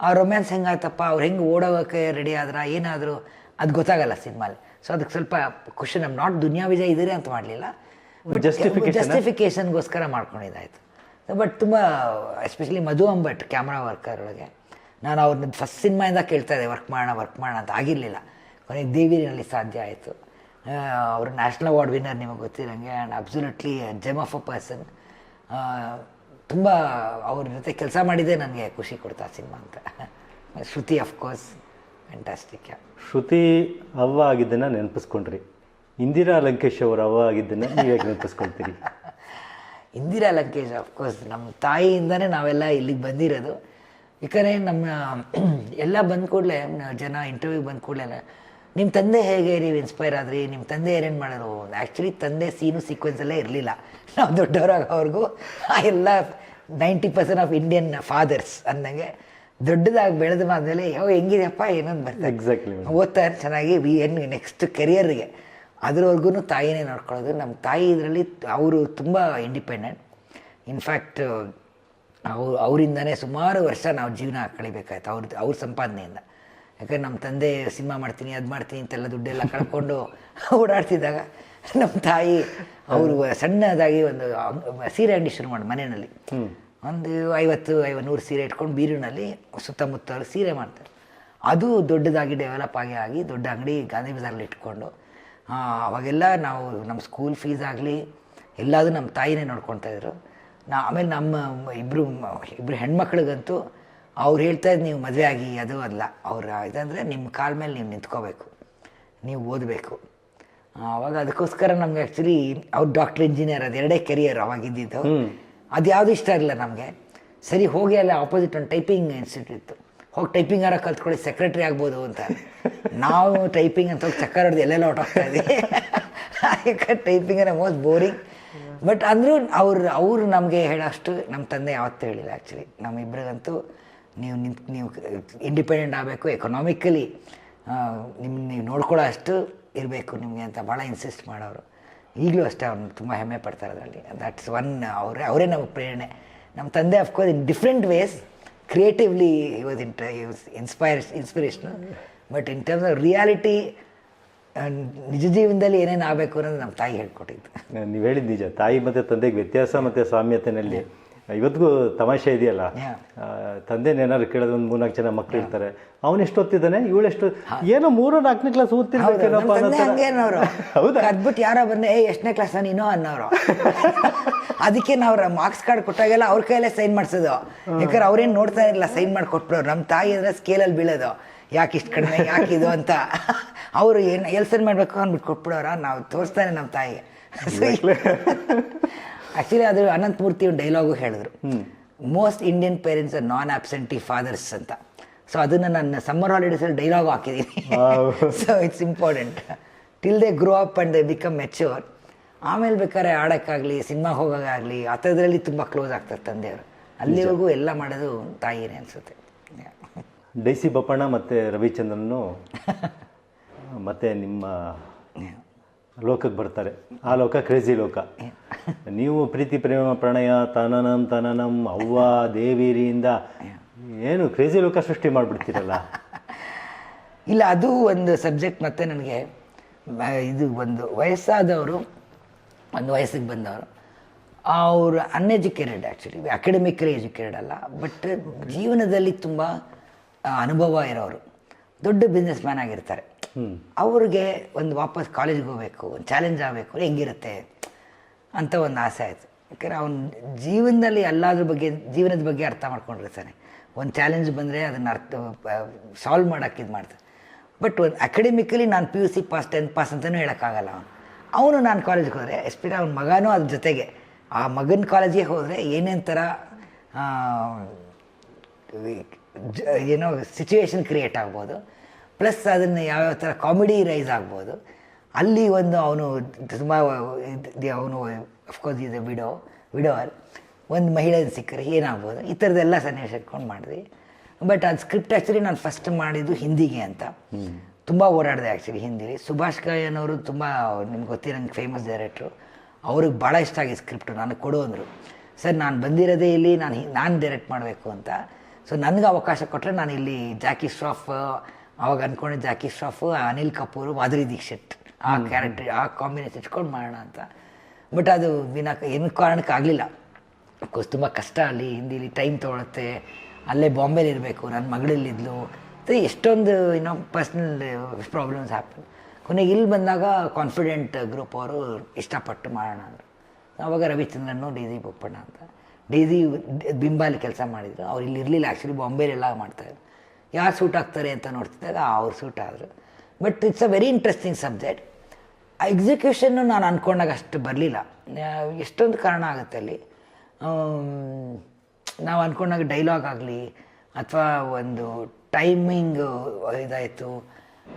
ಆ ರೊಮ್ಯಾನ್ಸ್ ಹೆಂಗಾಯ್ತಪ್ಪ? ಅವ್ರು ಹೆಂಗೆ ಓಡೋಗೋಕ್ಕೆ ರೆಡಿ ಆದ್ರ? ಏನಾದರೂ? ಅದು ಗೊತ್ತಾಗಲ್ಲ ಸಿನಿಮಾಲಿ. ಸೊ ಅದಕ್ಕೆ ಸ್ವಲ್ಪ ಖುಷಿ ನಮ್ಮ ನಾಟ್ ದುನಿಯಾ ವಿಜಯ್ ಇದ್ದೀರಿ ಅಂತ ಮಾಡಲಿಲ್ಲ? ಜಸ್ಟಿಫಿಕೇಶನ್ಗೋಸ್ಕರ ಮಾಡ್ಕೊಂಡಿದ್ದಾಯ್ತು. ಬಟ್ ತುಂಬ especially Madhu Ambat camera worker ಒಳಗೆ ನಾನು ಅವ್ರನ್ನ ಫಸ್ಟ್ ಸಿನಿಮಾಯಿಂದ ಕೇಳ್ತಾ ಇದ್ದೆ ವರ್ಕ್ ಮಾಡೋಣ ವರ್ಕ್ ಮಾಡೋಣ ಅಂತ. ಆಗಿರಲಿಲ್ಲ. ಕೊನೆಗೆ ದೇವಿನಲ್ಲಿ ಸಾಧ್ಯ ಆಯಿತು. ಅವರು ನ್ಯಾಷನಲ್ ಅವಾರ್ಡ್ ವಿನ್ನರ್ ನಿಮಗೆ ಗೊತ್ತಿರಂಗೆ and absolutely gem of a person ತುಂಬ ಅವ್ರ ಜೊತೆ ಕೆಲಸ ಮಾಡಿದೆ ನನಗೆ ಖುಷಿ ಕೊಡ್ತಾ ಸಿನಿಮಾ ಅಂತ. ಶ್ರುತಿ ಅಫ್ಕೋರ್ಸ್ ಫ್ಯಾಂಟಾಸ್ಟಿಕ್ ಶ್ರುತಿ ಅವ್ವ ಆಗಿದ್ದನ್ನು ನೆನಪಿಸ್ಕೊಂಡ್ರಿ. ಇಂದಿರಾ ಲಂಕೇಶ್ ಅವರ ಅವ್ವ ಆಗಿದ್ದನ್ನು ನೀವು ನೆನಪಿಸ್ಕೊಳ್ತೀರಿ? ಇಂದಿರಾ ಲಂಕೇಶ್ ಅಫ್ಕೋರ್ಸ್ ನಮ್ಮ ತಾಯಿಯಿಂದನೇ ನಾವೆಲ್ಲ ಇಲ್ಲಿಗೆ ಬಂದಿರೋದು. ಯಾಕಂದರೆ ನಮ್ಮ ಎಲ್ಲ ಬಂದ ಕೂಡಲೇ ಜನ ಇಂಟರ್ವ್ಯೂ ಬಂದ ಕೂಡಲೇ ನಿಮ್ಮ ತಂದೆ ಹೇಗೆ ನೀವು ಇನ್ಸ್ಪೈರ್ ಆದ್ರಿ? ನಿಮ್ಮ ತಂದೆ ಏನೇನು ಮಾಡೋರು ಆ್ಯಕ್ಚುಲಿ ತಂದೆ ಸೀನು ಸೀಕ್ವೆನ್ಸಲ್ಲೇ ಇರಲಿಲ್ಲ. ನಾವು ಅವ್ರಿಗೂ ಆ ಎಲ್ಲ ninety percent of Indian fathers ಅಂದಂಗೆ ದೊಡ್ಡದಾಗಿ ಬೆಳೆದ ಆದಮೇಲೆ ಯಾವ ಹೆಂಗಿದೆಯಪ್ಪ? ಏನೊಂದು ಬರ್ತದೆ? ಎಕ್ಸಾಕ್ಟ್ಲಿ ಓದ್ತಾರೆ ಚೆನ್ನಾಗಿ ವಿ ಏನು ನೆಕ್ಸ್ಟ್ ಕೆರಿಯರ್ಗೆ ಅದ್ರವರೆಗೂ ತಾಯಿನೇ ನೋಡ್ಕೊಳ್ಳೋದು. ನಮ್ಮ ತಾಯಿ ಇದರಲ್ಲಿ ಅವರು ತುಂಬ ಇಂಡಿಪೆಂಡೆಂಟ್ ಇನ್ಫ್ಯಾಕ್ಟ್ ಅವ್ರು ಅವರಿಂದನೇ ಸುಮಾರು ವರ್ಷ ನಾವು ಜೀವನ ಕಳಿಬೇಕಾಯ್ತು. ಅವ್ರದ್ದು ಅವ್ರ ಸಂಪಾದನೆಯಿಂದ. ಯಾಕಂದ್ರೆ ನಮ್ಮ ತಂದೆ ಸಿನಿಮಾ ಮಾಡ್ತೀನಿ ಅದು ಮಾಡ್ತೀನಿ ಅಂತೆಲ್ಲ ದುಡ್ಡೆಲ್ಲ ಕಳ್ಕೊಂಡು ಓಡಾಡ್ತಿದ್ದಾಗ ನಮ್ಮ ತಾಯಿ ಅವರು ಸಣ್ಣದಾಗಿ ಒಂದು ಸೀರೆ ಅಂಗಡಿ ಶುರು ಮಾಡಿ ಮನೆಯಲ್ಲಿ. ಒಂದು ಐವತ್ತು ಐವ ನೂರು ಸೀರೆ ಇಟ್ಕೊಂಡು ಬೀರಿನಲ್ಲಿ ಸುತ್ತಮುತ್ತ ಸೀರೆ ಮಾಡ್ತಾರೆ. ಅದು ದೊಡ್ಡದಾಗಿ ಡೆವಲಪ್ ಆಗಿ ಆಗಿ ದೊಡ್ಡ ಅಂಗಡಿ ಗಾಂಧಿ ಬಜಾರಲ್ಲಿ ಇಟ್ಕೊಂಡು ಅವಾಗೆಲ್ಲ ನಾವು ನಮ್ಮ ಸ್ಕೂಲ್ ಫೀಸ್ ಆಗಲಿ ಎಲ್ಲದೂ ನಮ್ಮ ತಾಯಿನೇ ನೋಡ್ಕೊತಾಯಿದ್ರು ನಾ ಆಮೇಲೆ ನಮ್ಮ ಇಬ್ಬರು ಇಬ್ಬರು ಹೆಣ್ಮಕ್ಳಿಗಂತೂ ಅವ್ರು ಹೇಳ್ತಾ ಇದ್ದು ನೀವು ಮದುವೆ ಆಗಿ ಅದು ಅಲ್ಲ. ಅವ್ರ ಇದಂದರೆ ನಿಮ್ಮ ಕಾಲ ಮೇಲೆ ನೀವು ನಿಂತ್ಕೋಬೇಕು. ನೀವು ಓದಬೇಕು. ಅವಾಗ ಅದಕ್ಕೋಸ್ಕರ ನಮ್ಗೆ ಆ್ಯಕ್ಚುಲಿ ಅವ್ರು ಡಾಕ್ಟರ್ ಇಂಜಿನಿಯರ್ ಅದು ಎರಡೇ ಕೆರಿಯರ್ ಅವಾಗ ಇದ್ದಿದ್ದು ಅದು ಯಾವುದು ಇಷ್ಟ ಇರಲಿಲ್ಲ ನಮಗೆ. ಸರಿ ಹೋಗಿ ಅಲ್ಲ ಆಪೋಸಿಟ್ ಒಂದು ಟೈಪಿಂಗ್ ಇನ್ಸ್ಟಿಟ್ಯೂಟ್ ಇತ್ತು. ಹೋಗಿ ಟೈಪಿಂಗ್ ಆರ ಕಲ್ತ್ಕೊಳ್ಳಿ ಸೆಕ್ರೆಟ್ರಿ ಆಗ್ಬೋದು ಅಂತ. ನಾವು ಟೈಪಿಂಗ್ ಅಂತ ಹೋಗಿ ಚಕ್ಕರ್ ಹೊಡೆದು ಎಲ್ಲೆಲ್ಲ ಹೊಟ್ಟೋಗ್ತಾ ಇದ್ದೀವಿ ಯಾಕಂದ್ರೆ ಟೈಪಿಂಗ್ ಅಂದರೆ ಮೋಸ್ಟ್ ಬೋರಿಂಗ್ ಬಟ್ ಅಂದರೂ ಅವ್ರು ಅವರು ನಮಗೆ ಹೇಳೋಷ್ಟು ನಮ್ಮ ತಂದೆ ಯಾವತ್ತೂ ಹೇಳಿಲ್ಲ ಆ್ಯಕ್ಚುಲಿ ನಮ್ಮಿಬ್ರಿಗಂತೂ ನೀವು ನಿಂತು ನೀವು ಇಂಡಿಪೆಂಡೆಂಟ್ ಆಗಬೇಕು ಎಕನಾಮಿಕಲಿ ನಿಮ್ಮ ನೀವು ನೋಡ್ಕೊಳ್ಳೋ ಅಷ್ಟು ಇರಬೇಕು ನಿಮಗೆ ಅಂತ ಭಾಳ ಇನ್ಸಿಸ್ಟ್ ಮಾಡೋರು. ಈಗಲೂ ಅಷ್ಟೇ ಅವ್ರನ್ನ ತುಂಬ ಹೆಮ್ಮೆ ಪಡ್ತಾರೆ ಅದರಲ್ಲಿ. ದಟ್ಸ್ ಒನ್ ಅವರೇ ಅವರೇ ನಮಗೆ ಪ್ರೇರಣೆ. ನಮ್ಮ ತಂದೆ of course in different ways creatively was ಇಂಟ inspire inspiration but in terms of reality ನಿಜ ಜೀವನದಲ್ಲಿ ಏನೇನು ಆಗಬೇಕು ಅನ್ನೋದು ನಮ್ಮ ತಾಯಿ ಹೇಳ್ಕೊಟ್ಟಿದ್ದು. ನೀವು ಹೇಳಿದ ನಿಜ. ತಾಯಿ ಮತ್ತು ತಂದೆಗೆ ವ್ಯತ್ಯಾಸ ಮತ್ತು ಸಾಮ್ಯತೆಯಲ್ಲಿ ಇವತ್ತಿಗೂ ತಮಾಷೆ ಇದೆಯಲ್ಲ? ತಂದೆ ತಂದೆನ ಏನಾದ್ರು ಕೇಳಿದ್ರೆ ಒಂದು ಮೂರ್ನಾಲ್ಕು ಜನ ಮಕ್ಳು ಇರ್ತಾರೆ. ಅವನು ಎಷ್ಟು ಓದ್ತಿದ್ದಾನೆ ಇವಳು ಎಷ್ಟು ಏನೋ ಮೂರು ನಾಲ್ಕನೇ ಕ್ಲಾಸ್ ಓದ್ತಿರ್ಬೇಕೇನೋ. ಹೌದಾ ಕದ್ಬಿಟ್ಟು ಯಾರೋ ಬಂದೆ ಏ ಎಷ್ಟನೇ ಕ್ಲಾಸ್ ನೀನು? ಅನ್ನೋರು. ಅದಕ್ಕೆ ನಾವು ಮಾರ್ಕ್ಸ್ ಕಾರ್ಡ್ ಕೊಟ್ಟಾಗೆಲ್ಲ ಅವ್ರ ಕೈಯಲ್ಲೇ ಸೈನ್ ಮಾಡಿಸೋದು. ಯಾಕಂದ್ರೆ ಅವ್ರೇನು ನೋಡ್ತಾ ಇರಲಿಲ್ಲ ಸೈನ್ ಮಾಡಿ ಕೊಟ್ಬಿಡೋರು ನಮ್ಮ ತಾಯಿ ಅಂದ್ರೆ ಸ್ಕೇಲಲ್ಲಿ ಬೀಳೋದು. ಯಾಕೆ ಇಷ್ಟು ಕಡಿಮೆ ಯಾಕೆ ಇದು ಅಂತ. ಅವರು ಏನು ಎಲ್ಲಿ ಸೈನ್ ಮಾಡಬೇಕು ಅಂದ್ಬಿಟ್ಟು ಕೊಟ್ಬಿಡೋರ? ನಾವು ತೋರಿಸ್ತಾನೆ ನಮ್ಮ ತಾಯಿಗೆ ಆ್ಯಕ್ಚುಲಿ ಅದು ಅನಂತಮೂರ್ತಿ ಒಂದು ಡೈಲಾಗು ಹೇಳಿದ್ರು. Most Indian parents are non absentee fathers ಅಂತ. ಸೊ ಅದನ್ನು ನನ್ನ ಸಮ್ಮರ್ ಹಾಲಿಡೇಸಲ್ಲಿ ಡೈಲಾಗ್ ಹಾಕಿದ್ದೀನಿ. So it's important till they grow up and they become mature ಆಮೇಲೆ ಬೇಕಾದ್ರೆ ಆಡೋಕ್ಕಾಗಲಿ ಸಿನಿಮಾ ಹೋಗೋಕ್ಕಾಗಲಿ ಆ ಥರದ್ರಲ್ಲಿ ತುಂಬ ಕ್ಲೋಸ್ ಆಗ್ತಾರೆ ತಂದೆಯವರು. ಅಲ್ಲಿವರೆಗೂ ಎಲ್ಲ ಮಾಡೋದು ತಾಯಿನೇ ಅನಿಸುತ್ತೆ. ಡೈಸಿ ಬಪ್ಪಣ್ಣ ಮತ್ತು ರವಿಚಂದ್ರನ್ನು ಮತ್ತು ನಿಮ್ಮ ಲೋಕಕ್ಕೆ ಬರ್ತಾರೆ. ಆ ಲೋಕ ಕ್ರೇಜಿ ಲೋಕ. ನೀವು ಪ್ರೀತಿ, ಪ್ರೇಮ, ಪ್ರಣಯ, ತನನಂ ತನನಂ, ಅವ್ವ, ದೇವಿರಿಯಿಂದ ಏನು ಕ್ರೇಜಿ ಲೋಕ ಸೃಷ್ಟಿ ಮಾಡಿಬಿಡ್ತೀರಲ್ಲ? ಇಲ್ಲ, ಅದು ಒಂದು ಸಬ್ಜೆಕ್ಟ್ ಮತ್ತೆ ನನಗೆ ಇದು ಒಂದು ವಯಸ್ಸಾದವರು, ಒಂದು ವಯಸ್ಸಿಗೆ ಬಂದವರು, ಅವರು ಅನ್ಎಜುಕೇಟೆಡ್ ಆ್ಯಕ್ಚುಲಿ ಅಕಾಡೆಮಿಕಲಿ ಎಜುಕೇಟೆಡ್ ಅಲ್ಲ ಬಟ್ ಜೀವನದಲ್ಲಿ ತುಂಬ ಅನುಭವ ಇರೋರು, ದೊಡ್ಡ ಬಿಸ್ನೆಸ್ ಮ್ಯಾನ್ ಆಗಿರ್ತಾರೆ. ಅವ್ರಿಗೆ ಒಂದು ವಾಪಸ್ ಕಾಲೇಜ್ಗೆ ಹೋಗ್ಬೇಕು, ಒಂದು ಚಾಲೆಂಜ್ ಆಗಬೇಕು ಹೆಂಗಿರುತ್ತೆ ಅಂತ ಒಂದು ಆಸೆ ಆಯಿತು. ಯಾಕಂದರೆ ಅವ್ನ ಜೀವನದಲ್ಲಿ ಎಲ್ಲದ್ರ ಬಗ್ಗೆ, ಜೀವನದ ಬಗ್ಗೆ ಅರ್ಥ ಮಾಡ್ಕೊಂಡಿರ್ತಾನೆ ಒಂದು ಚಾಲೆಂಜ್ ಬಂದರೆ ಅದನ್ನು ಅರ್ಥ ಸಾಲ್ವ್ ಮಾಡೋಕ್ಕೆ ಇದು ಮಾಡ್ತಾನೆ. ಬಟ್ ಒಂದು ಅಕಾಡೆಮಿಕಲಿ ನಾನು P U C pass tenth pass ಅಂತಲೂ ಹೇಳೋಕ್ಕಾಗಲ್ಲ ಅವನು. ಅವನು ನಾನು ಕಾಲೇಜ್ಗೆ ಹೋದರೆ ಎಸ್ಪೆಷಲಿ ಅವ್ನ ಮಗನೂ ಅದ್ರ ಜೊತೆಗೆ, ಆ ಮಗನ ಕಾಲೇಜಿಗೆ ಹೋದರೆ ಏನೇನು ಥರ ಏನೋ ಸಿಚುವೇಶನ್ ಕ್ರಿಯೇಟ್ ಆಗ್ಬೋದು. ಪ್ಲಸ್ ಅದನ್ನು ಯಾವ್ಯಾವ ಥರ ಕಾಮಿಡಿ ರೈಸ್ ಆಗ್ಬೋದು. ಅಲ್ಲಿ ಒಂದು ಅವನು ತುಂಬ ಅವನು ಅಫ್ಕೋರ್ಸ್ ಇದೆ ವಿಡೋ ವಿಡೋವರ್ ಒಂದು ಮಹಿಳೆ ಸಿಕ್ಕರೆ ಏನಾಗ್ಬೋದು? ಈ ಥರದ್ದೆಲ್ಲ ಸನ್ನಿವೇಶ ಇಟ್ಕೊಂಡು ಮಾಡಿದ್ವಿ. ಬಟ್ ಅದು ಸ್ಕ್ರಿಪ್ಟ್ ಆ್ಯಕ್ಚುಲಿ ನಾನು ಫಸ್ಟ್ ಮಾಡಿದ್ದು ಹಿಂದಿಗೆ ಅಂತ. ತುಂಬ ಓಡಾಡಿದೆ ಆ್ಯಕ್ಚುಲಿ ಹಿಂದಿಲಿ. ಸುಭಾಷ್ ಕಯ್ಯನ್ ಅವರು ತುಂಬ ನಿಮ್ಗೆ ಗೊತ್ತಿರಂಗೆ ಫೇಮಸ್ ಡೈರೆಕ್ಟ್ರು ಅವ್ರಿಗೆ ಭಾಳ ಇಷ್ಟ ಆಗಿದೆ ಸ್ಕ್ರಿಪ್ಟು ನನಗೆ ಕೊಡು ಅಂದರು. ಸರ್ ನಾನು ಬಂದಿರೋದೇ ಇಲ್ಲಿ ನಾನು ನಾನು ಡೈರೆಕ್ಟ್ ಮಾಡಬೇಕು ಅಂತ. ಸೊ ನನಗೆ ಅವಕಾಶ ಕೊಟ್ಟರೆ ನಾನು ಇಲ್ಲಿ ಜಾಕಿ ಶ್ರಾಫ್ ಅವಾಗ ಅಂದ್ಕೊಂಡಿದ್ದೆ ಜಾಕಿ ಶ್ರಾಫ್ ಅನಿಲ್ ಕಪೂರ್ ಮಾಧುರಿ ದೀಕ್ಷಿತ್ ಆ ಕ್ಯಾರೆಕ್ಟರ್ ಆ ಕಾಂಬಿನೇಷನ್ ಇಟ್ಕೊಂಡು ಮಾಡೋಣ ಅಂತ. ಬಟ್ ಅದು ವಿನಾ ಏನು ಕಾರಣಕ್ಕೆ ಆಗಲಿಲ್ಲ. ಅಫ್ಕೋರ್ಸ್ ತುಂಬ ಕಷ್ಟ ಅಲ್ಲಿ ಹಿಂದಿಲಿ ಟೈಮ್ ತೊಗೊಳುತ್ತೆ ಅಲ್ಲೇ ಬಾಂಬೆಲಿ ಇರಬೇಕು ನನ್ನ ಮಗಳಲ್ಲಿದ್ಲು. ಎಷ್ಟೊಂದು ಏನೋ ಪರ್ಸ್ನಲ್ ಪ್ರಾಬ್ಲಮ್ಸ್ ಹ್ಯಾಪನ್ ಕೊನೆಗೆ ಇಲ್ಲಿ ಬಂದಾಗ ಕಾನ್ಫಿಡೆಂಟ್ ಗ್ರೂಪ್ ಅವರು ಇಷ್ಟಪಟ್ಟು ಮಾಡೋಣ ಅಂದರು. ಆವಾಗ ಡಿ ಡೈಸಿ ಬೊಪ್ಪಣ್ಣ ಅಂತ. ಡೈಸಿ ಬಿಂಬಾಲಿ ಕೆಲಸ ಮಾಡಿದರು. ಅವ್ರು ಇಲ್ಲಿ ಇರಲಿಲ್ಲ ಆ್ಯಕ್ಚುಲಿ ಬಾಂಬೆಲೆಲ್ಲ ಮಾಡ್ತಾಯಿದ್ರು ಯಾರು ಸೂಟ್ ಆಗ್ತಾರೆ ಅಂತ ನೋಡ್ತಿದ್ದಾಗ ಅವ್ರು ಸೂಟ್ ಆದರು. But it's a very interesting subject execution ನಾನು ಅಂದ್ಕೊಂಡಾಗ ಅಷ್ಟು ಬರಲಿಲ್ಲ. ಎಷ್ಟೊಂದು ಕಾರಣ ಆಗುತ್ತೆ ಅಲ್ಲಿ. ನಾವು ಅಂದ್ಕೊಂಡಾಗ ಡೈಲಾಗ್ ಆಗಲಿ, ಅಥವಾ ಒಂದು ಟೈಮಿಂಗ್ ಇದಾಯಿತು.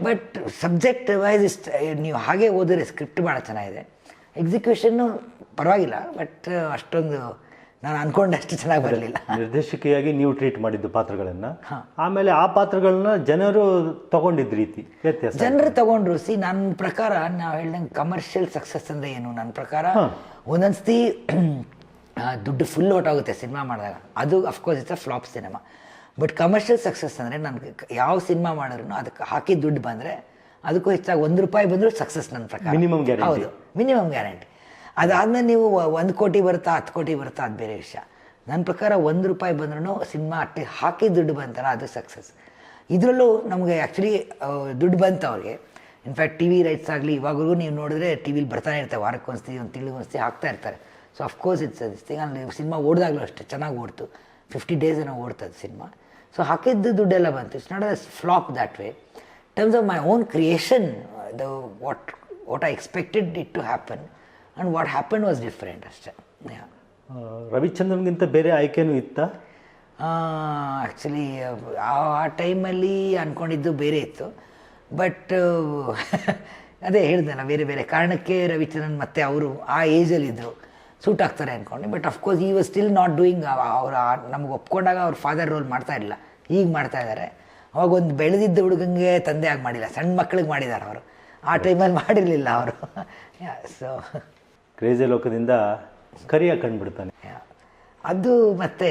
ಬಟ್ ಸಬ್ಜೆಕ್ಟ್ ವೈಸ್ ಇಸ್ ನೀವು ಹಾಗೆ ಓದಿದ್ರೆ ಸ್ಕ್ರಿಪ್ಟ್ ಭಾಳ ಚೆನ್ನಾಗಿದೆ. ಎಕ್ಸಿಕ್ಯೂಷನ್ನು ಪರವಾಗಿಲ್ಲ ಬಟ್ ಅಷ್ಟೊಂದು ನಾನು ಅನ್ಕೊಂಡೆ ಅಷ್ಟು ಚೆನ್ನಾಗಿ ಬರಲಿಲ್ಲ. ನಿರ್ದೇಶಕಿಯಾಗಿ ನೀವು ಟ್ರೀಟ್ ಮಾಡಿದ್ದು ಪಾತ್ರಗಳನ್ನ. ಆಮೇಲೆ ಆ ಪಾತ್ರಗಳನ್ನ ಜನರು ತಗೊಂಡಿದ್ದ ರೀತಿ ವ್ಯತ್ಯಾಸ ಜನರು ತಗೊಂಡ್ರು. ಸಿ ನನ್ನ ಪ್ರಕಾರ ನಾವು ಹೇಳ್ದಂಗೆ ಕಮರ್ಷಿಯಲ್ ಸಕ್ಸಸ್ ಅಂದ್ರೆ ಏನು? ನನ್ನ ಪ್ರಕಾರ ಒಂದೊಂದ್ಸತಿ ದುಡ್ಡು ಫುಲ್ ಆಗುತ್ತೆ ಸಿನಿಮಾ ಮಾಡಿದಾಗ. ಅದು of course it's a flop cinema but commercial success ಅಂದರೆ ನನಗೆ ಯಾವ ಸಿನಿಮಾ ಮಾಡಿದ್ರು ಅದಕ್ಕೆ ಹಾಕಿ ದುಡ್ಡು ಬಂದರೆ ಅದಕ್ಕೂ ಹೆಚ್ಚಾಗಿ ಒಂದು ರೂಪಾಯಿ ಬಂದರೂ ಸಕ್ಸಸ್ ನನ್ನ ಪ್ರಕಾರ. ಮಿನಿಮಮ್ ಗ್ಯಾರಂಟಿ ಹೌದು. ಮಿನಿಮಮ್ ಗ್ಯಾರಂಟಿ ಅದಾದ್ಮೇಲೆ ನೀವು ಒಂದು ಕೋಟಿ ಬರುತ್ತಾ ಹತ್ತು ಕೋಟಿ ಬರುತ್ತಾ ಅದು ಬೇರೆ ವಿಷಯ. ನನ್ನ ಪ್ರಕಾರ ಒಂದು ರೂಪಾಯಿ ಬಂದ್ರೂ ಸಿನಿಮಾ ಅಟ್ಟಿ ಹಾಕಿ ದುಡ್ಡು ಬಂತಲ್ಲ, ಅದು ಸಕ್ಸಸ್ ಇದರಲ್ಲೂ ನಮಗೆ ಆ್ಯಕ್ಚುಲಿ ದುಡ್ಡು ಬಂತು ಅವ್ರಿಗೆ. ಇನ್ಫ್ಯಾಕ್ಟ್ ಟಿ ವಿ ರೈಟ್ಸ್ ಆಗಲಿ, ಇವಾಗಲೂ ನೀವು ನೋಡಿದ್ರೆ ಟಿ ವಿಲಿ ಬರ್ತಾನೆ ಇರ್ತವೆ ವಾರಕ್ಕೆ ಒಂದ್ಸತಿ, ಒಂದು ತಿಂಗಳಿಗೆ ಒಂದ್ಸತಿ ಹಾಕ್ತಾ ಇರ್ತಾರೆ. So of course it's this thing ಅಲ್ಲಿ ಸಿನಿಮಾ ಓಡಿದಾಗಲೂ ಅಷ್ಟೇ, ಚೆನ್ನಾಗಿ ಓಡ್ತು. ಫಿಫ್ಟಿ ಡೇಸ್ ಏನೋ ಓಡ್ತದೆ ಸಿನಿಮಾ. ಸೊ ಹಾಕಿದ್ದು ದುಡ್ಡೆಲ್ಲ ಬಂತು. It's not a flop that way terms of my own creation the what what I expected it to happen and what happen was different ಅಷ್ಟೇ. ರವಿಚಂದ್ರನ್ಗಿಂತ ಬೇರೆ ಆಯ್ಕೆನೂ ಇತ್ತ? ಆ್ಯಕ್ಚುಲಿ ಆ ಟೈಮಲ್ಲಿ ಅಂದ್ಕೊಂಡಿದ್ದು ಬೇರೆ ಇತ್ತು. ಬಟ್ ಅದೇ ಹೇಳ್ದಲ್ಲ ಬೇರೆ ಬೇರೆ ಕಾರಣಕ್ಕೆ ರವಿಚಂದ್ರನ್ ಮತ್ತು ಅವರು ಆ ಏಜಲ್ಲಿದ್ದರು ಸೂಟ್ ಆಗ್ತಾರೆ ಅಂದ್ಕೊಂಡು but of course he was still not doing ಅವ್ರು ನಮ್ಗೆ ಒಪ್ಕೊಂಡಾಗ ಅವ್ರ ಫಾದರ್ ರೋಲ್ ಮಾಡ್ತಾ ಇಲ್ಲ ಈಗ ಮಾಡ್ತಾ ಇದ್ದಾರೆ ಅವಾಗ ಒಂದು ಬೆಳೆದಿದ್ದ ಹುಡುಗಂಗೆ ತಂದೆ ಆಗಿ ಮಾಡಿಲ್ಲ ಸಣ್ಣ ಮಕ್ಳಿಗೆ ಮಾಡಿದ್ದಾರೆ ಅವರು. ಆ ಟೈಮಲ್ಲಿ ಮಾಡಿರಲಿಲ್ಲ ಅವರು. ಸೊ ಕ್ರೇಜಿ ಲೋಕದಿಂದ ಕರಿಯ ಕಂಡುಬಿಡ್ತಾನೆ. ಅದು ಮತ್ತೆ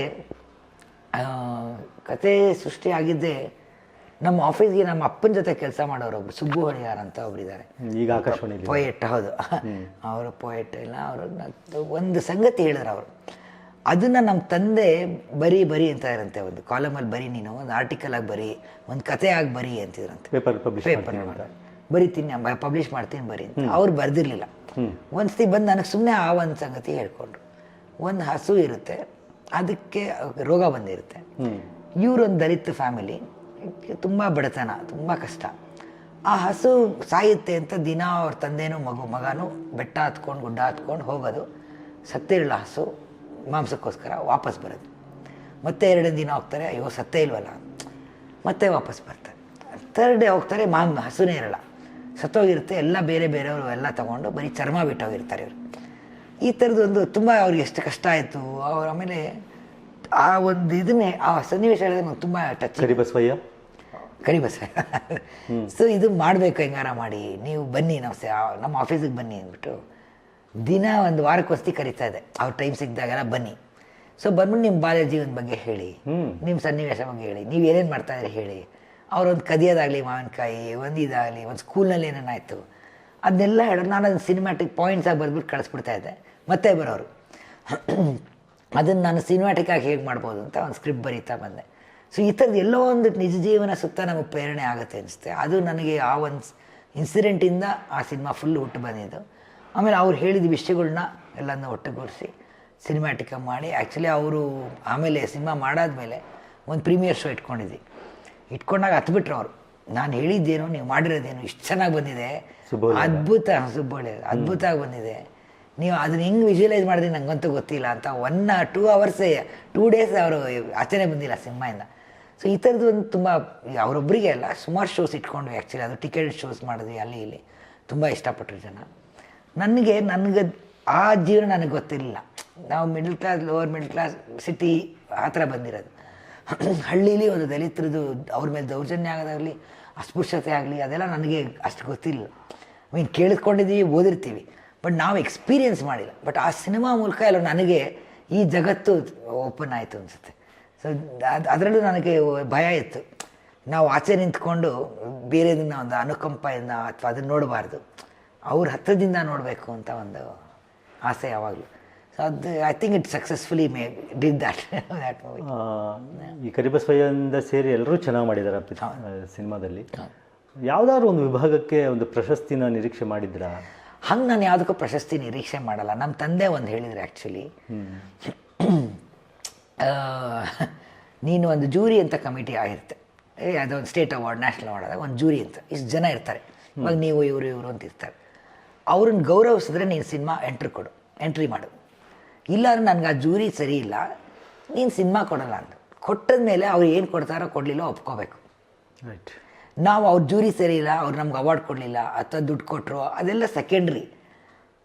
ಕತೆ ಸೃಷ್ಟಿ ಆಗಿದ್ದೆ ನಮ್ಮ ಆಫೀಸ್ಗೆ ನಮ್ಮ ಅಪ್ಪನ ಜೊತೆ ಕೆಲಸ ಮಾಡೋರು ಒಬ್ರು ಸುಬ್ಬು ಹೊಳಿಯಾರ್ ಅಂತ ಒಬ್ರಿದ್ದಾರೆ ಈಗ ಆಕಾಶವಾಣಿ ಪೊಯೆಟ್ ಹೌದು. ಅವರು ಪೊಯೆಟ್ ಇಲ್ಲ ಅವರು ಒಂದು ಸಂಗತಿ ಹೇಳಿದ್ರು ಅವರು. ಅದನ್ನು ನಮ್ಮ ತಂದೆ ಬರಿ ಬರಿ ಅಂತ ಇರಂತೆ ಒಂದು ಕಾಲಮಲ್ಲಿ ಬರಿ ನೀನು ಒಂದು ಆರ್ಟಿಕಲ್ ಆಗಿ ಬರಿ ಒಂದು ಕತೆ ಆಗಿ ಬರಿ ಅಂತಿದ್ರಂತೆ. ಪೇಪರ್ ಪಬ್ಲಿಷ್ ಪೇಪರ್ ಬರಿತೀನಿ ಪಬ್ಲಿಷ್ ಮಾಡ್ತೀನಿ. ಬರಿ ಅಂತ. ಅವ್ರು ಬರ್ದಿರ್ಲಿಲ್ಲ. ಒಂದ್ಸತಿ ಬಂದು ನನಗೆ ಸುಮ್ಮನೆ ಆ ಒಂದು ಸಂಗತಿ ಹೇಳ್ಕೊಂಡ್ರು. ಒಂದು ಹಸು ಇರುತ್ತೆ ಅದಕ್ಕೆ ರೋಗ ಬಂದಿರುತ್ತೆ. ಇವರೊಂದು ದಲಿತ ಫ್ಯಾಮಿಲಿ ತುಂಬ ಬಡತನ ತುಂಬ ಕಷ್ಟ. ಆ ಹಸು ಸಾಯುತ್ತೆ ಅಂತ ದಿನ ಅವ್ರ ತಂದೆನೂ ಮಗು ಮಗನೂ ಬೆಟ್ಟ ಹತ್ಕೊಂಡು ಗುಡ್ಡ ಹತ್ಕೊಂಡು ಹೋಗೋದು. ಸತ್ತಿರಲ್ಲ ಹಸು ಮಾಂಸಕ್ಕೋಸ್ಕರ ವಾಪಸ್ ಬರೋದು. ಮತ್ತೆ ಎರಡನೇ ದಿನ ಹೋಗ್ತಾರೆ ಅಯ್ಯೋ ಸತ್ತೇ ಇಲ್ವಲ್ಲ? ಮತ್ತೆ ವಾಪಸ್ ಬರ್ತಾರೆ. ಥರ್ಡ್ ಡೇ ಹೋಗ್ತಾರೆ ಮಾಂ ಹಸುನೇ ಇರಲ್ಲ. ಸತ್ತೋಗಿರುತ್ತೆ ಎಲ್ಲ ಬೇರೆ ಬೇರೆಯವರು ಎಲ್ಲ ತೊಗೊಂಡು ಬರೀ ಚರ್ಮ ಬಿಟ್ಟೋಗಿರ್ತಾರೆ ಇವರು. ಈ ಥರದೊಂದು ತುಂಬ ಅವ್ರಿಗೆ ಎಷ್ಟು ಕಷ್ಟ ಆಯಿತು ಅವ್ರ ಆಮೇಲೆ ಆ ಒಂದು ಇದನ್ನೇ ಆ ಸನ್ನಿವೇಶ ಹೇಳಿದ್ರೆ ನಂಗೆ ತುಂಬ ಟಚ್ ಕರಿಬಸ್ವಯ್ಯ ಕರಿಬಸ್ವಯ್ಯ ಸೊ ಇದು ಮಾಡಬೇಕು ಹೆಂಗಾರ ಮಾಡಿ ನೀವು ಬನ್ನಿ ನಾವು ನಮ್ಮ ಆಫೀಸಿಗೆ ಬನ್ನಿ ಅಂದ್ಬಿಟ್ಟು ದಿನ ಒಂದು ವಾರಕ್ಕೆ ವಸ್ತಿ ಕರಿತಾ ಇದೆ. ಅವ್ರ ಟೈಮ್ ಸಿಕ್ಕಿದಾಗೆಲ್ಲ ಬನ್ನಿ. ಸೊ ಬಂದ್ಬಿಟ್ಟು ನಿಮ್ಮ ಬಾಲ್ಯ ಜೀವನ ಬಗ್ಗೆ ಹೇಳಿ ನಿಮ್ಮ ಸನ್ನಿವೇಶ ಬಗ್ಗೆ ಹೇಳಿ ನೀವು ಏನೇನು ಮಾಡ್ತಾ ಇದ್ದೀರಿ ಹೇಳಿ. ಅವ್ರೊಂದು ಕದಿಯೋದಾಗಲಿ ಮಾವಿನಕಾಯಿ ಒಂದು ಇದಾಗಲಿ ಒಂದು ಸ್ಕೂಲ್ನಲ್ಲಿ ಏನೇನಾಯಿತು ಅದನ್ನೆಲ್ಲ ಹೇಳೋದು ನಾನು ಅದನ್ನು ಸಿನಿಮ್ಯಾಟಿಕ್ ಪಾಯಿಂಟ್ಸಾಗಿ ಬರೆದ್ಬಿಟ್ಟು ಕಳಿಸ್ಬಿಡ್ತಾ ಇದ್ದೆ ಮತ್ತೆ ಬರೋರು. ಅದನ್ನು ನಾನು ಸಿನಿಮ್ಯಾಟಿಕ್ ಆಗಿ ಹೇಗೆ ಮಾಡ್ಬೋದು ಅಂತ ಒಂದು ಸ್ಕ್ರಿಪ್ಟ್ ಬರೀತಾ ಬಂದೆ. ಸೊ ಈ ಥರದ್ದು ಎಲ್ಲೋ ಒಂದು ನಿಜ ಜೀವನ ಸುತ್ತ ನಮಗೆ ಪ್ರೇರಣೆ ಆಗುತ್ತೆ ಅನಿಸುತ್ತೆ. ಅದು ನನಗೆ ಆ ಒಂದು ಇನ್ಸಿಡೆಂಟಿಂದ ಆ ಸಿನಿಮಾ ಫುಲ್ ಹುಟ್ಟು ಬಂದಿದ್ದು. ಆಮೇಲೆ ಅವ್ರು ಹೇಳಿದ ವಿಷಯಗಳನ್ನ ಎಲ್ಲನೂ ಒಟ್ಟುಗೂಡಿಸಿ ಸಿನಿಮ್ಯಾಟಿಕ ಮಾಡಿ. ಆ್ಯಕ್ಚುಲಿ ಅವರು ಆಮೇಲೆ ಸಿನಿಮಾ ಮಾಡಾದ್ಮೇಲೆ ಒಂದು ಪ್ರೀಮಿಯರ್ ಶೋ ಇಟ್ಕೊಂಡಿದ್ವಿ. ಇಟ್ಕೊಂಡಾಗ ಹತ್ಬಿಟ್ರು ಅವರು. ನಾನು ಹೇಳಿದ್ದೇನು ನೀವು ಮಾಡಿರೋದೇನು ಇಷ್ಟು ಚೆನ್ನಾಗಿ ಬಂದಿದೆ. ಅದ್ಭುತ ಸುಬ್ಬಳ್ಳಿ ಅದ್ಭುತ ಆಗಿ ಬಂದಿದೆ. ನೀವು ಅದನ್ನ ಹೆಂಗೆ ವಿಜುವಲೈಸ್ ಮಾಡಿದ್ರೆ ನಂಗಂತೂ ಗೊತ್ತಿಲ್ಲ ಅಂತ one two hours two days ಅವರು ಆಚರಣೆ ಬಂದಿಲ್ಲ ಸಿನಿಮಾಯಿಂದ. ಸೊ ಈ ಥರದ್ದು ಒಂದು ತುಂಬ ಅವರೊಬ್ಬರಿಗೆ ಅಲ್ಲ ಸುಮಾರು ಶೋಸ್ ಇಟ್ಕೊಂಡ್ವಿ ಆ್ಯಕ್ಚುಲಿ ಅದು ಟಿಕೆಟ್ ಶೋಸ್ ಮಾಡಿದ್ವಿ ಅಲ್ಲಿ ಇಲ್ಲಿ. ತುಂಬ ಇಷ್ಟಪಟ್ಟರು ಜನ. ನನಗೆ ನನಗೆ ಆ ಜೀವನ ನನಗೆ ಗೊತ್ತಿರಲಿಲ್ಲ. ನಾವು middle class lower middle class city ಆ ಥರ ಬಂದಿರೋದು. ಹಳ್ಳೀಲಿ ಒಂದು ದಲಿತರದ್ದು ಅವ್ರ ಮೇಲೆ ದೌರ್ಜನ್ಯ ಆಗೋದಾಗಲಿ, ಅಸ್ಪೃಶ್ಯತೆ ಆಗಲಿ, ಅದೆಲ್ಲ ನನಗೆ ಅಷ್ಟು ಗೊತ್ತಿಲ್ಲ. ಮೀನ್ ಕೇಳಿಸ್ಕೊಂಡಿದ್ದೀವಿ, ಓದಿರ್ತೀವಿ. ಬಟ್ ನಾವು ಎಕ್ಸ್ಪೀರಿಯನ್ಸ್ ಮಾಡಿಲ್ಲ. ಬಟ್ ಆ ಸಿನಿಮಾ ಮೂಲಕ ಎಲ್ಲ ನನಗೆ ಈ ಜಗತ್ತು ಓಪನ್ ಆಯಿತು ಅನಿಸುತ್ತೆ. ಸೊ ಅದು, ಅದರಲ್ಲೂ ನನಗೆ ಭಯ ಇತ್ತು. ನಾವು ಆಚೆ ನಿಂತ್ಕೊಂಡು ಬೇರೆದನ್ನ ಒಂದು ಅನುಕಂಪದಿಂದ ಅಥವಾ ಅದನ್ನು ನೋಡಬಾರ್ದು. ಅವ್ರ ಹತ್ತಿರದಿಂದ ನೋಡಬೇಕು ಅಂತ ಒಂದು ಆಸೆ ಯಾವಾಗಲೂ. I think it successfully may did that that movie ಈ ಕರಿಬಸವಯ್ಯಿಂದ ಸೇರಿ ಎಲ್ಲರೂ ಚೆನ್ನಾಗಿ ಮಾಡಿದ್ದಾರೆ ಸಿನಿಮಾದಲ್ಲಿ. ಯಾವ್ದಾದ್ರು ಒಂದು ವಿಭಾಗಕ್ಕೆ ಒಂದು ಪ್ರಶಸ್ತಿನ ನಿರೀಕ್ಷೆ ಮಾಡಿದ್ರಾ? ಹಂಗೆ ನಾನು ಯಾವುದಕ್ಕೂ ಪ್ರಶಸ್ತಿ ನಿರೀಕ್ಷೆ ಮಾಡಲ್ಲ. ನಮ್ಮ ತಂದೆ ಒಂದು ಹೇಳಿದ್ರು ಆ್ಯಕ್ಚುಲಿ ನೀನು ಒಂದು ಜೂರಿ ಅಂತ ಕಮಿಟಿ ಆಗಿರುತ್ತೆ. ಏ ಅದೊಂದು ಸ್ಟೇಟ್ ಅವಾರ್ಡ್ ನ್ಯಾಷನಲ್ ಅವಾರ್ಡ್ ಆದಾಗ ಒಂದು ಜೂರಿ ಅಂತ. ಇಷ್ಟು ಜನ ಇರ್ತಾರೆ. ಇವಾಗ ನೀವು ಇವರು ಇವರು ಅಂತ ಇರ್ತಾರೆ. ಅವ್ರನ್ನ ಗೌರವಿಸಿದ್ರೆ ನೀನು ಸಿನಿಮಾ ಎಂಟ್ರಿ ಕೊಡು ಎಂಟ್ರಿ ಮಾಡು. ಇಲ್ಲಾಂದ್ರೆ ನನಗೆ ಆ ಜೂರಿ ಸರಿ ಇಲ್ಲ. ನೀನು ಸಿನಿಮಾ ಕೊಡಲ್ಲ ಅಂತ. ಕೊಟ್ಟದ ಮೇಲೆ ಅವ್ರು ಏನು ಕೊಡ್ತಾರೋ ಕೊಡಲಿಲ್ಲ ಒಪ್ಕೋಬೇಕು. ರೈಟ್ ನಾವು ಅವ್ರ ಜೂರಿ ಸರಿ ಇಲ್ಲ ಅವ್ರು ನಮ್ಗೆ ಅವಾರ್ಡ್ ಕೊಡಲಿಲ್ಲ ಅಥವಾ ದುಡ್ಡು ಕೊಟ್ಟರು ಅದೆಲ್ಲ secondary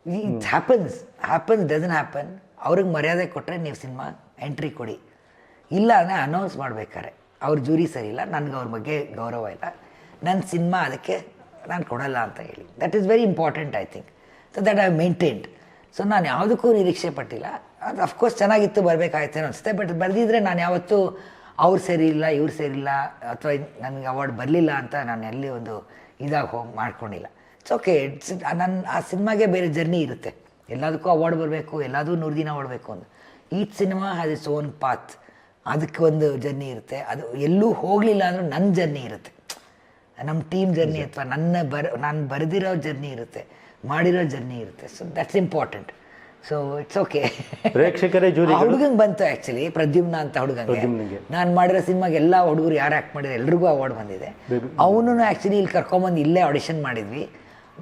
it happens happens doesn't happen ಅವ್ರಿಗೆ ಮರ್ಯಾದೆ ಕೊಟ್ಟರೆ ನೀವು ಸಿನಿಮಾ ಎಂಟ್ರಿ ಕೊಡಿ. ಇಲ್ಲ ಅಂದರೆ ಅನೌನ್ಸ್ ಮಾಡ್ಬೇಕಾರೆ ಅವ್ರ ಜೂರಿ ಸರಿ ಇಲ್ಲ ನನಗೆ ಅವ್ರ ಬಗ್ಗೆ ಗೌರವ ಇಲ್ಲ. ನನ್ನ ಸಿನಿಮಾ ಅದಕ್ಕೆ ನಾನು ಕೊಡಲ್ಲ ಅಂತ ಹೇಳಿ. That is very important I think so that I maintained so ನಾನು ಯಾವುದಕ್ಕೂ ನಿರೀಕ್ಷೆ ಪಟ್ಟಿಲ್ಲ. ಅದು ಅಫ್ಕೋರ್ಸ್ ಚೆನ್ನಾಗಿತ್ತು ಬರಬೇಕಾಯ್ತು ಅನಿಸುತ್ತೆ ಬಟ್ ಬರೆದಿದ್ರೆ ನಾನು ಯಾವತ್ತೂ ಅವ್ರು ಸೇರಿಲ್ಲ ಇಲ್ಲ ಇವ್ರು ಸೇರಿಲ್ಲ ಅಥವಾ ನನಗೆ ಅವಾರ್ಡ್ ಬರಲಿಲ್ಲ ಅಂತ ನಾನು ಎಲ್ಲಿ ಒಂದು ಇದಾಗಿ ಹೋಗಿ ಮಾಡ್ಕೊಂಡಿಲ್ಲ. ಇಟ್ಸ್ ಓಕೆ ಇಟ್ಸ್ ನನ್ನ ಆ ಸಿನಿಮಾಗೆ ಬೇರೆ ಜರ್ನಿ ಇರುತ್ತೆ. ಎಲ್ಲದಕ್ಕೂ ಅವಾರ್ಡ್ ಬರಬೇಕು ಎಲ್ಲದೂ ನೂರು ದಿನ ಓಡಬೇಕು ಅಂತ ಈ cinema has its own path ಅದಕ್ಕೆ ಒಂದು ಜರ್ನಿ ಇರುತ್ತೆ. ಅದು ಎಲ್ಲೂ ಹೋಗಲಿಲ್ಲ ಅಂದರೂ ನನ್ನ ಜರ್ನಿ ಇರುತ್ತೆ. ನಮ್ಮ ಟೀಮ್ ಜರ್ನಿ ಅಥವಾ ನನ್ನ ಬರ ನಾನು ಬರೆದಿರೋ ಜರ್ನಿ ಇರುತ್ತೆ. ಮಾಡಿರೋ ಜರ್ನಿ ಇರುತ್ತೆ. So that's important so it's okay ಪ್ರೇಕ್ಷಕರೇ jury ಹುಡುಗಂಗೆ ಬಂತು ಆ್ಯಕ್ಚುಲಿ ಪ್ರದ್ಯುಮ್ನ ಅಂತ ಹುಡುಗಂಗೆ. ನಾನು ಮಾಡಿರೋ ಸಿನಿಮಾಗೆ ಎಲ್ಲ ಹುಡುಗರು ಯಾರು ಆ್ಯಕ್ಟ್ ಮಾಡಿದ್ರು ಎಲ್ರಿಗೂ ಅವಾರ್ಡ್ ಬಂದಿದೆ. ಅವನು ಆ್ಯಕ್ಚುಲಿ ಇಲ್ಲಿ ಕರ್ಕೊಂಬಂದು ಇಲ್ಲೇ ಆಡಿಷನ್ ಮಾಡಿದ್ವಿ.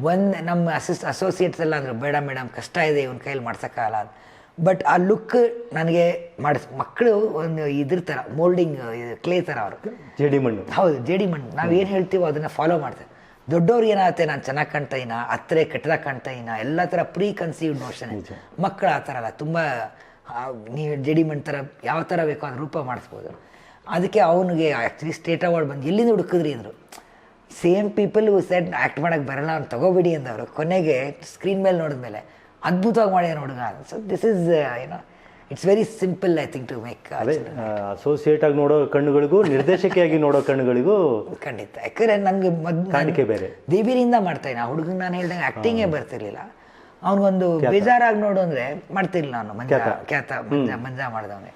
ಒಂದು ನಮ್ಮ ಅಸಿಸ್ಟ್ ಅಸೋಸಿಯೇಟ್ಸ್ ಎಲ್ಲ ಅಂದರು ಬೇಡ ಮೇಡಮ್ ಕಷ್ಟ ಇದೆ ಇವನ ಕೈಯಲ್ಲಿ ಮಾಡ್ಸೋಕ್ಕಾಗಲ್ಲ ಅಂತ. ಬಟ್ ಆ ಲುಕ್ ನನಗೆ ಮಾಡಿಸ್ ಮಕ್ಕಳು ಒಂದು ಇದ್ರ ಥರ ಮೋಲ್ಡಿಂಗ್ ಕ್ಲೇ ಥರ ಅವರು. ಜೇಡಿ ಮಣ್ಣು. ಹೌದು ಜೇಡಿ ಮಣ್ಣು. ನಾವು ಏನು ಹೇಳ್ತೀವೋ ಅದನ್ನು ಫಾಲೋ ಮಾಡ್ತೇವೆ. ದೊಡ್ಡವ್ರು ಏನಾಗುತ್ತೆ? ನಾನು ಚೆನ್ನಾಗಿ ಕಾಣ್ತಾ ಇನ್ನ ಹತ್ತಿರ ಕೆಟ್ಟದಾಗ ಕಾಣ್ತಾ ಇನ್ನ ಎಲ್ಲ ಥರ ಪ್ರೀ ಕನ್ಸೀವ್ಡ್ ನೋಷನ್ ಮಕ್ಕಳು ಆ ಥರ ಅಲ್ಲ ತುಂಬ ನೀವು ಜಡಿ ಮಣ್ಣು ಥರ ಯಾವ ಥರ ಬೇಕೋ ಅದು ರೂಪ ಮಾಡಿಸ್ಬೋದು. ಅದಕ್ಕೆ ಅವನಿಗೆ ಆ್ಯಕ್ಚುಲಿ ಸ್ಟೇಟ್ ಅವಾರ್ಡ್ ಬಂದು ಎಲ್ಲಿಂದ ಹುಡುಕಿದ್ರಿ ಅಂದರು ಸೇಮ್ ಪೀಪಲ್ ಸೆಟ್ ಆ್ಯಕ್ಟ್ ಮಾಡೋಕ್ಕೆ ಬರಲ್ಲ ಅವ್ನು ತಗೋಬೇಡಿ ಅಂದವರು. ಕೊನೆಗೆ ಸ್ಕ್ರೀನ್ ಮೇಲೆ ನೋಡಿದ್ಮೇಲೆ ಅದ್ಭುತವಾಗಿ ಮಾಡಿದ ಹುಡುಗ. ಸೊ ದಿಸ್ ಇಸ್ ಏನೋ it's very simple I think to make ಅದೇ ಅಸೋಸಿಯೇಟ್ ಆಗಿ ನೋಡೋ ಕಣ್ಣುಗಳಿಗೂ ನಿರ್ದೇಶಕಿಯಾಗಿ ನೋಡೋ ಕಣ್ಣುಗಳಿಗೂ ಖಂಡಿತ. ಯಾಕಂದ್ರೆ ನನಗೆ ಕಾಣಿಕೆ ಬೇರೆ. ದೇವಿರಿಂದ ಮಾಡ್ತಾ ಇದ್ದೀನಿ ಆ ಹುಡುಗನ ನಾನು ಹೇಳ್ದಂಗೆ ಆ್ಯಕ್ಟಿಂಗೇ ಬರ್ತಿರ್ಲಿಲ್ಲ. ಅವನಿಗೊಂದು ಬೇಜಾರಾಗಿ ನೋಡು ಅಂದ್ರೆ ಮಾಡ್ತಿರ್ಲಿಲ್ಲ ನಾನು ಮಂಜ ಖ್ಯಾತ. ಮಂಜ ಮಂಜ ಮಾಡ್ದವನೆ.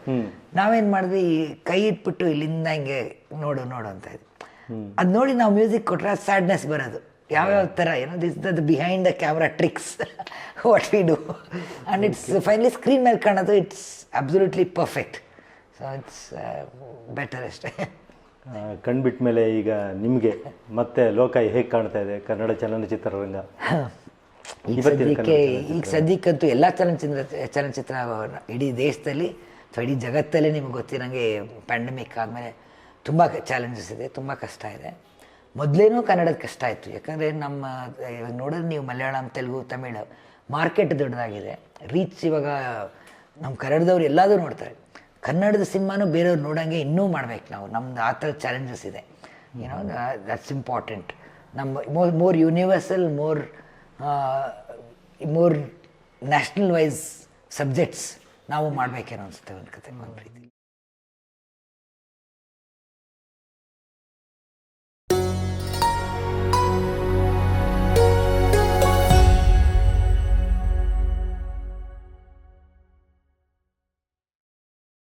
ನಾವೇನ್ ಮಾಡಿದ್ವಿ? ಈ ಕೈ ಇಟ್ಬಿಟ್ಟು ಇಲ್ಲಿಂದ ಹಿಂಗೆ ನೋಡು ನೋಡು ಅಂತ ಅದ್ ನೋಡಿ ನಾವು ಮ್ಯೂಸಿಕ್ ಕೊಟ್ರೆ ಸ್ಯಾಡ್ನೆಸ್ ಬರೋದು. ಯಾವ್ಯಾವ ಥರ ಏನೋ this the behind the camera tricks what we do and it's finally screen ಮೇಲೆ ಕಾಣೋದು it's absolutely perfect so it's better ಅಷ್ಟೇ. ಕಣ್ಬಿಟ್ಟ ಮೇಲೆ ಈಗ ನಿಮಗೆ ಮತ್ತೆ ಲೋಕ ಹೇಗೆ ಕಾಣ್ತಾ ಇದೆ? ಕನ್ನಡ ಚಲನಚಿತ್ರರಂಗ ಈಗ ಇವತ್ತಿನ ಸದ್ಯಕ್ಕೆ ಈಗ ಸದ್ಯಕ್ಕಂತೂ ಎಲ್ಲ ಚಲನಚಿತ್ರ ಚಲನಚಿತ್ರ ಇಡೀ ದೇಶದಲ್ಲಿ ಅಥವಾ ಇಡೀ ಜಗತ್ತಲ್ಲೇ ನಿಮ್ಗೆ ಗೊತ್ತಿರೋಂಗೆ ಪ್ಯಾಂಡಮಿಕ್ ಆದಮೇಲೆ ತುಂಬ ಚಾಲೆಂಜಸ್ ಇದೆ ತುಂಬ ಕಷ್ಟ ಇದೆ. ಮೊದಲೇನೂ ಕನ್ನಡದ ಕಷ್ಟ ಆಯಿತು ಯಾಕಂದರೆ ನಮ್ಮ ಇವಾಗ ನೋಡಿದ್ರೆ ನೀವು ಮಲಯಾಳಂ, ತೆಲುಗು, ತಮಿಳು ಮಾರ್ಕೆಟ್ ದೊಡ್ಡದಾಗಿದೆ. ರೀಚ್ ಇವಾಗ ನಮ್ಮ ಕನ್ನಡದವ್ರು ಎಲ್ಲಾದರೂ ನೋಡ್ತಾರೆ. ಕನ್ನಡದ ಸಿನಿಮಾನು ಬೇರೆಯವ್ರು ನೋಡೋಂಗೆ ಇನ್ನೂ ಮಾಡ್ಬೇಕು ನಾವು. ನಮ್ದು ಆ ಥರ ಚಾಲೆಂಜಸ್ ಇದೆ. ಏನೋ ದಟ್ಸ್ ಇಂಪಾರ್ಟೆಂಟ್ ನಮ್ಮ more more universal more more national wise subjects ನಾವು ಮಾಡಬೇಕೇನೋ ಅನಿಸುತ್ತೆ ಒಂದು ಕತೆ ರೀತಿ.